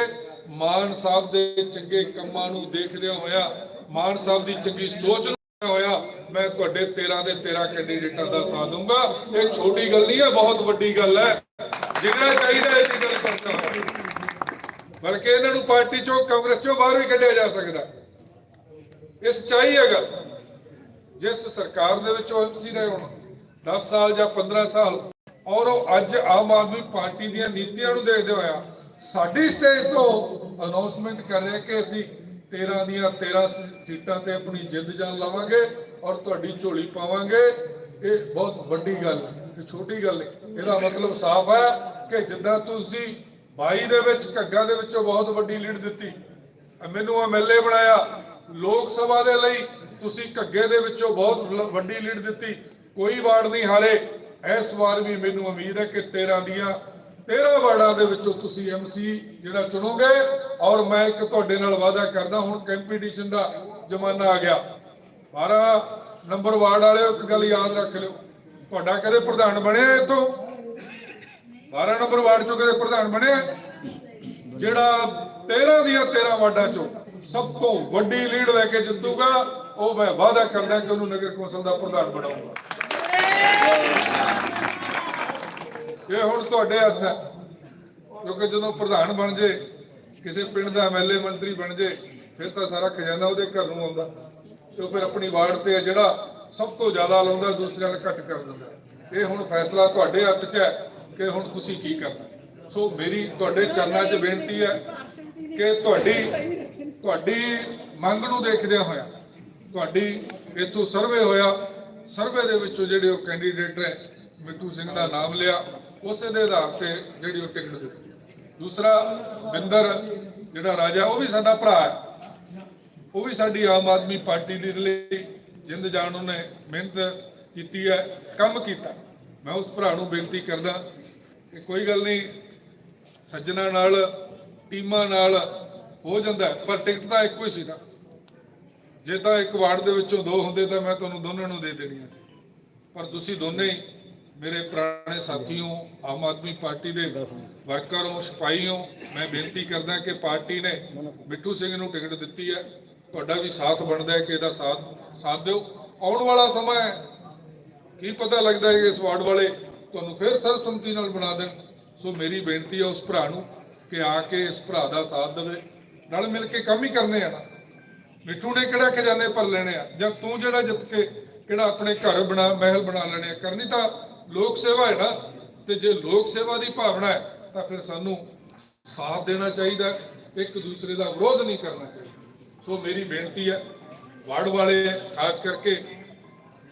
ਮਾਨ ਸਾਹਿਬ ਦੇ ਚੰਗੇ ਕੰਮਾਂ ਨੂੰ ਦੇਖਦਿਆਂ ਹੋਇਆ, ਮਾਨ ਸਾਹਿਬ ਦੀ ਚੰਗੀ ਸੋਚ ਨੂੰ ਹੋਇਆ ਮੈਂ ਤੁਹਾਡੇ 13 ਦੇ 13 ਕੈਂਡੀਡੇਟਾਂ ਦਾ ਸਾਥ ਦੂੰਗਾ ਇਹ ਛੋਟੀ ਗੱਲ ਨਹੀਂ ਹੈ, ਬਹੁਤ ਵੱਡੀ ਗੱਲ ਹੈ। ਜਿੰਨਾ ਚਾਹੀਦਾ ਇਹ ਗੱਲ ਕਰਦਾ ਬਲਕਿ ਇਹਨਾਂ ਨੂੰ ਪਾਰਟੀ ਚੋਂ, ਕਾਂਗਰਸ ਚੋਂ ਬਾਹਰ ਵੀ ਕੱਢਿਆ ਜਾ ਸਕਦਾ। ਇਹ ਸੱਚਾਈ ਜਿਸ ਸਰਕਾਰ ਦੇ ਵਿੱਚ ਉਹ ਰਹੇ ਹੁਣ 10 ਸਾਲ ਜਾਂ 15 ਸਾਲ, ਔਰ ਉਹ ਅੱਜ ਆਮ ਆਦਮੀ ਪਾਰਟੀ ਦੀਆਂ ਨੀਤੀਆਂ ਨੂੰ ਦੇਖਦੇ ਹੋਇਆ ਸਾਡੀ ਸਟੇਜ ਤੋਂ ਅਨਾਉਂਸਮੈਂਟ ਕਰ ਰਿਹਾ ਕਿ ਅਸੀਂ 13 ਦੀਆਂ 13 ਸੀਟਾਂ ਤੇ ਆਪਣੀ ਜਿੱਦ ਜਾਨ ਲਾਵਾਂਗੇ ਔਰ ਤੁਹਾਡੀ ਝੋਲੀ ਪਾਵਾਂਗੇ। ਇਹ ਬਹੁਤ ਵੱਡੀ ਗੱਲ ਹੈ, ਇਹ ਛੋਟੀ ਗੱਲ ਨਹੀਂ। ਇਹਦਾ ਮਤਲਬ ਸਾਫ਼ ਹੈ ਕਿ ਜਿੱਦਾਂ ਤੁਸੀਂ 22 ਦੇ ਵਿੱਚ, ਘੱਗਾ ਦੇ ਵਿੱਚੋਂ ਬਹੁਤ ਵੱਡੀ ਲੀਡ ਦਿੱਤੀ। ਮੈਨੂੰ ਐਮਐਲਏ ਬਣਾਇਆ। ਲੋਕ ਸਭਾ ਦੇ ਲਈ ਤੁਸੀਂ ਘੱਗੇ ਦੇ ਵਿੱਚੋਂ ਬਹੁਤ ਵੱਡੀ ਲੀਡ ਦਿੱਤੀ। ਕੋਈ ਵਾਰਡ ਨਹੀਂ ਹਾਰੇ। ਇਸ ਵਾਰ ਵੀ ਮੈਨੂੰ ਉਮੀਦ ਹੈ ਕਿ 13 ਦੀਆਂ 13 ਵਾਰਡਾਂ ਦੇ ਵਿੱਚੋਂ ਤੁਸੀਂ ਐਮਸੀ ਜਿਹੜਾ ਚੁਣੋਗੇ। ਔਰ ਮੈਂ ਇੱਕ ਤੁਹਾਡੇ ਨਾਲ ਵਾਅਦਾ ਕਰਦਾ, ਹੁਣ ਕੰਪੀਟੀਸ਼ਨ ਦਾ ਜ਼ਮਾਨਾ ਆ ਗਿਆ। 12 ਨੰਬਰ ਵਾਰਡ ਵਾਲਿਓ, ਇੱਕ ਗੱਲ ਯਾਦ ਰੱਖ ਲਿਓ। ਤੁਹਾਡਾ ਕਦੇ ਪ੍ਰਧਾਨ ਬਣਿਆ ਇੱਥੋਂ? 12 ਨੰਬਰ ਵਾਰਡ ਚੋਂ ਕਦੇ ਪ੍ਰਧਾਨ ਬਣਿਆ ਜਿਹੜਾ 13 ਦੀਆਂ 13 ਵਾਰਡਾਂ ਚੋਂ ਸਭ ਤੋਂ ਵੱਡੀ ਲੀਡ ਲੈ ਕੇ ਜਿੱਤੂਗਾ, ਉਹ ਮੈਂ ਵਾਅਦਾ ਕਰਦਾ ਕਿ ਉਹਨੂੰ ਨਗਰ ਕੌਂਸਲ ਦਾ ਪ੍ਰਧਾਨ ਬਣਾਉਂਗਾ। ਇਹ ਹੁਣ ਤੁਹਾਡੇ ਹੱਥ ਹੈ, ਕਿਉਂਕਿ ਜਦੋਂ ਪ੍ਰਧਾਨ ਬਣ ਜੇ, ਕਿਸੇ ਪਿੰਡ ਦਾ ਐਮਐਲਏ ਮੰਤਰੀ ਬਣ ਜੇ, ਫਿਰ ਤਾਂ ਸਾਰਾ ਖਜ਼ਾਨਾ ਉਹਦੇ ਘਰ ਨੂੰ ਆਉਂਦਾ। ਤੇ ਉਹ ਫਿਰ ਆਪਣੀ ਵਾਰਡ ਤੇ ਜਿਹੜਾ ਸਭ ਤੋਂ ਜ਼ਿਆਦਾ ਲਾਉਂਦਾ, ਦੂਸਰਿਆਂ ਨਾਲ ਘੱਟ ਕਰ ਦਿੰਦਾ। ਇਹ ਹੁਣ ਫੈਸਲਾ ਤੁਹਾਡੇ ਹੱਥ 'ਚ ਹੈ। ਕਿ ਹੁਣ ਤੁਸੀਂ ਕੀ ਕਰਨਾ? ਸੋ ਮੇਰੀ ਤੁਹਾਡੇ ਚਰਨਾਂ 'ਚ ਬੇਨਤੀ ਹੈ ਕਿ ਤੁਹਾਡੀ ਤੁਹਾਡੀ ਮੰਗ ਨੂੰ ਦੇਖਦਿਆਂ ਹੋਇਆ, ਤੁਹਾਡੀ ਇਥੋਂ ਸਰਵੇ ਹੋਇਆ, ਸਰਵੇ ਦੇ ਵਿੱਚੋਂ ਜਿਹੜੇ ਉਹ ਕੈਂਡੀਡੇਟ ਹੈ ਮਿੱਠੂ ਸਿੰਘ ਦਾ ਨਾਮ ਲਿਆ, ਉਸੇ ਦੇ ਆਧਾਰ ਤੇ ਜਿਹੜੀ ਉਹ ਟਿਕਟ ਦਿੱਤੀ। ਦੂਸਰਾ, ਬਿੰਦਰ, ਜਿਹੜਾ ਰਾਜਾ, ਉਹ ਵੀ ਸਾਡਾ ਭਰਾ ਹੈ। ਉਹ ਵੀ ਸਾਡੀ ਆਮ ਆਦਮੀ ਪਾਰਟੀ ਦੇ ਲਈ ਜਿੰਦ ਜਾਨ ਉਹਨੇ ਮਿਹਨਤ ਕੀਤੀ ਹੈ, ਕੰਮ ਕੀਤਾ। ਮੈਂ ਉਸ ਭਰਾ ਨੂੰ ਬੇਨਤੀ ਕਰਦਾ ਕਿ ਕੋਈ ਗੱਲ ਨਹੀਂ, ਸੱਜਣਾ ਨਾਲ, ਟੀਮਾਂ ਨਾਲ ਹੋ ਜਾਂਦਾ ਪਰ ਟਿਕਟ ਤਾਂ ਇੱਕੋ ਹੀ ਸੀ ਨਾ। ਜੇ ਤਾਂ ਇੱਕ ਵਾਰਡ ਦੇ ਵਿੱਚੋਂ ਦੋ ਹੁੰਦੇ ਤਾਂ ਮੈਂ ਤੁਹਾਨੂੰ ਦੋਨਾਂ ਨੂੰ ਦੇ ਦੇਣੀਆਂ ਸੀ। ਪਰ ਤੁਸੀਂ ਦੋਨੇ ਮੇਰੇ ਪੁਰਾਣੇ ਸਾਥੀ ਹੋ ਆਮ ਆਦਮੀ ਪਾਰਟੀ ਦੇ ਵਰਕਰ ਹੋ, ਸਿਪਾਹੀ ਹੋ, ਮੈਂ ਬੇਨਤੀ ਕਰਦਾ ਕਿ ਪਾਰਟੀ ਨੇ ਮਿੱਠੂ ਸਿੰਘ ਨੂੰ ਟਿਕਟ ਦਿੱਤੀ ਹੈ। ਤੁਹਾਡਾ ਵੀ ਸਾਥ ਬਣਦਾ ਹੈ ਕਿ ਇਹਦਾ ਸਾਥ ਸਾਥ ਦਿਓ। ਆਉਣ ਵਾਲਾ ਸਮਾਂ ਹੈ। ਕੀ ਪਤਾ ਲੱਗਦਾ ਹੈ ਕਿ ਇਸ ਵਾਰਡ ਵਾਲੇ ਤੁਹਾਨੂੰ ਫਿਰ ਸਰਬਸੰਮਤੀ ਨਾਲ ਬਣਾ ਦੇਣ। ਸੋ ਮੇਰੀ ਬੇਨਤੀ ਹੈ ਉਸ ਭਰਾ ਨੂੰ ਕਿ ਆ ਕੇ ਇਸ ਭਰਾ ਦਾ ਸਾਥ ਦੇਵੇ। ਨਾਲ ਮਿਲ ਕੇ ਕੰਮ ਹੀ ਕਰਨੇ ਆ ਨਾ। ਮਿੱਠੂ ਨੇ ਕਿਹੜਾ ਖਜ਼ਾਨੇ ਭਰ ਲੈਣੇ ਆ? ਜਾਂ ਤੂੰ ਜਿਹੜਾ ਜਿੱਤ ਕੇ ਕਿਹੜਾ ਆਪਣੇ ਘਰ ਬਣਾ, ਮਹਿਲ ਬਣਾ ਲੈਣੇ ਆ? ਕਰਨੀ ਤਾਂ ਲੋਕ ਸੇਵਾ ਹੈ ਨਾ। ਤੇ ਜੇ ਲੋਕ ਸੇਵਾ ਦੀ ਭਾਵਨਾ ਹੈ, ਤਾਂ ਫਿਰ ਸਾਨੂੰ ਸਾਥ ਦੇਣਾ ਚਾਹੀਦਾ ਇੱਕ ਦੂਸਰੇ ਦਾ ਵਿਰੋਧ ਨਹੀਂ ਕਰਨਾ ਚਾਹੀਦਾ। ਸੋ ਮੇਰੀ ਬੇਨਤੀ ਹੈ, ਵਾਰਡ ਵਾਲੇ, ਖਾਸ ਕਰਕੇ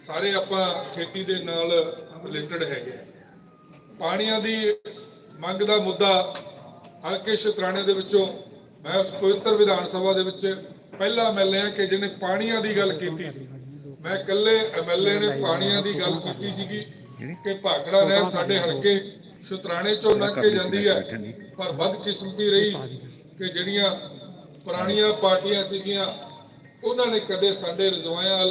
ਸਾਰੇ ਆਪਾਂ ਖੇਤੀ ਦੇ ਨਾਲ ਰਿਲੇਟਡ ਹੈਗੇ ਆ। ਪਾਣੀਆਂ ਦੀ ਮੰਗ ਦਾ ਮੁੱਦਾ ਹਲਕੇ ਸ਼ਤਰਾਣੇ ਦੇ ਵਿੱਚੋਂ ਮੈਂ ਉਸ ਪਵਿੱਤਰ ਵਿਧਾਨ ਸਭਾ ਦੇ ਵਿੱਚ ਪਹਿਲਾ ਐਮਐਲਏ ਆ ਕਿ ਜਿਹਨੇ ਪਾਣੀਆਂ ਦੀ ਗੱਲ ਕੀਤੀ ਸੀ। ਮੈਂ ਇਕੱਲੇ ਐਮਐਲਏ ਨੇ ਪਾਣੀਆਂ ਦੀ ਗੱਲ ਕੀਤੀ ਸੀਗੀ ਕਿ ਭਾਖੜਾ ਨਹਿਰ ਸਾਡੇ ਹਲਕੇ ਸ਼ਤਰਾਣੇ ਚੋਂ ਲੰਘ ਕੇ ਜਾਂਦੀ ਹੈ। ਪਰ ਬਦਕਿਸਮਤੀ ਰਹੀ ਕਿ ਜਿਹੜੀਆਂ ਪੁਰਾਣੀਆਂ ਪਾਰਟੀਆਂ ਸੀਗੀਆਂ ਉਹਨਾਂ ਨੇ ਕਦੇ ਸਾਡੇ ਰਜਵਾਇਆਂ ਵੱਲ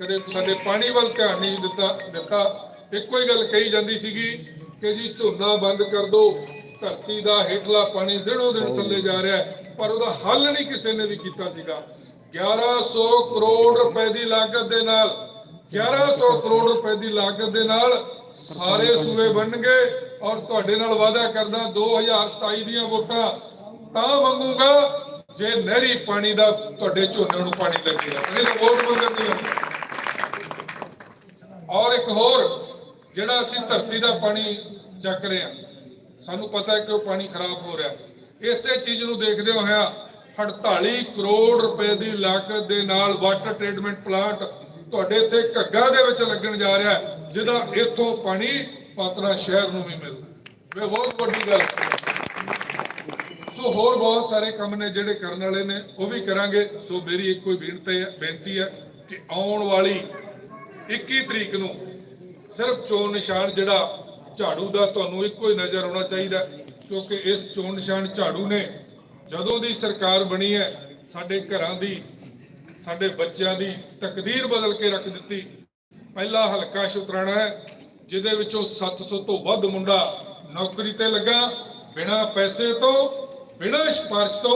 ਕਦੇ ਸਾਡੇ ਪਾਣੀ ਵੱਲ ਧਿਆਨ ਨਹੀਂ ਦਿੱਤਾ ਦਿੱਤਾ। ਇੱਕੋ ਹੀ ਗੱਲ ਕਹੀ ਜਾਂਦੀ ਸੀਗੀ ਕਿ ਜੀ ਝੋਨਾ ਬੰਦ ਕਰ ਦਿਓ ਧਰਤੀ ਦਾ ਹੇਠਲਾ ਪਾਣੀ ਦਿਨੋਂ ਦਿਨ ਥੱਲੇ ਜਾ ਰਿਹਾ ਪਰ ਉਹਦਾ ਹੱਲ ਨਹੀਂ ਕਿਸੇ ਨੇ ਵੀ ਕੀਤਾ ਸੀਗਾ। 1100 ਕਰੋੜ ਰੁਪਏ ਦੀ ਲਾਗਤ ਦੇ ਨਾਲ 1100 ਕਰੋੜ ਰੁਪਏ ਦੀ ਲਾਗਤ ਦੇ ਨਾਲ ਸਾਰੇ ਸੂਏ ਬਣਨਗੇ ਔਰ ਤੁਹਾਡੇ ਨਾਲ ਵਾਅਦਾ ਕਰਦਾ 2027 ਦੀਆਂ ਵੋਟਾਂ ਤਾਂ ਮੰਗੂਗਾ ਜੇ ਨਹਿਰੀ ਪਾਣੀ ਦਾ ਤੁਹਾਡੇ ਝੋਨੇ ਨੂੰ ਪਾਣੀ ਲੱਗੇਗਾ ਇਹ ਵੋਟ ਮੰਗਣ ਨਹੀਂ ਆਉਂਦੀ ਔਰ ਇੱਕ ਹੋਰ ਜਿਹੜਾ ਅਸੀਂ ਧਰਤੀ ਦਾ ਪਾਣੀ ਚੱਕ ਰਹੇ ਹਾਂ, ਸਾਨੂੰ ਪਤਾ ਹੈ ਕਿ ਉਹ ਪਾਣੀ ਖਰਾਬ ਹੋ ਰਿਹਾ। ਇਸੇ ਚੀਜ਼ ਨੂੰ ਦੇਖਦੇ ਹੋਇਆ 48 ਕਰੋੜ ਰੁਪਏ ਦੀ ਲਾਗਤ ਦੇ ਨਾਲ ਵਾਟਰ ਟ੍ਰੀਟਮੈਂਟ ਪਲਾਂਟ ਤੁਹਾਡੇ ਇੱਥੇ ਘੱਗਾ ਦੇ ਵਿੱਚ ਲੱਗਣ ਜਾ ਰਿਹਾ ਜਿਹਦਾ ਇੱਥੋਂ ਪਾਣੀ ਪਾਤਰਾ ਸ਼ਹਿਰ ਨੂੰ ਵੀ ਮਿਲਦਾ ਇਹ ਬਹੁਤ ਵੱਡੀ ਗੱਲ ਸੋ ਹੋਰ ਬਹੁਤ ਸਾਰੇ ਕੰਮ ਨੇ ਜਿਹੜੇ ਕਰਨ ਵਾਲੇ ਨੇ, ਉਹ ਵੀ ਕਰਾਂਗੇ। ਸੋ ਮੇਰੀ ਇੱਕੋ ਹੀ ਬੇਨਤੀ ਹੈ ਬੇਨਤੀ ਹੈ ਕਿ ਆਉਣ ਵਾਲੀ 21 ਤਰੀਕ ਨੂੰ ਸਿਰਫ ਚੋਣ ਨਿਸ਼ਾਨ ਜਿਹੜਾ ਝਾੜੂ ਦਾ ਤੁਹਾਨੂੰ ਇੱਕੋ ਹੀ ਨਜ਼ਰ ਆਉਣਾ ਚਾਹੀਦਾ ਕਿਉਂਕਿ ਇਸ ਚੋਣ ਨਿਸ਼ਾਨ ਝਾੜੂ ਨੇ ਜਦੋਂ ਦੀ ਸਰਕਾਰ ਬਣੀ ਹੈ, ਸਾਡੇ ਘਰਾਂ ਦੀ, ਸਾਡੇ ਬੱਚਿਆਂ ਦੀ ਤਕਦੀਰ ਬਦਲ ਕੇ ਰੱਖ ਦਿੱਤੀ। ਪਹਿਲਾ ਹਲਕਾ ਸ਼ੁਤਰਾਣਾ ਹੈ, ਜਿਹਦੇ ਵਿੱਚੋਂ 700 ਤੋਂ ਵੱਧ ਮੁੰਡਾ ਨੌਕਰੀ ਤੇ ਲੱਗਾ, ਬਿਨਾਂ ਪੈਸੇ ਤੋਂ, ਬਿਨਾਂ ਸਿਫਾਰਿਸ਼ ਤੋਂ।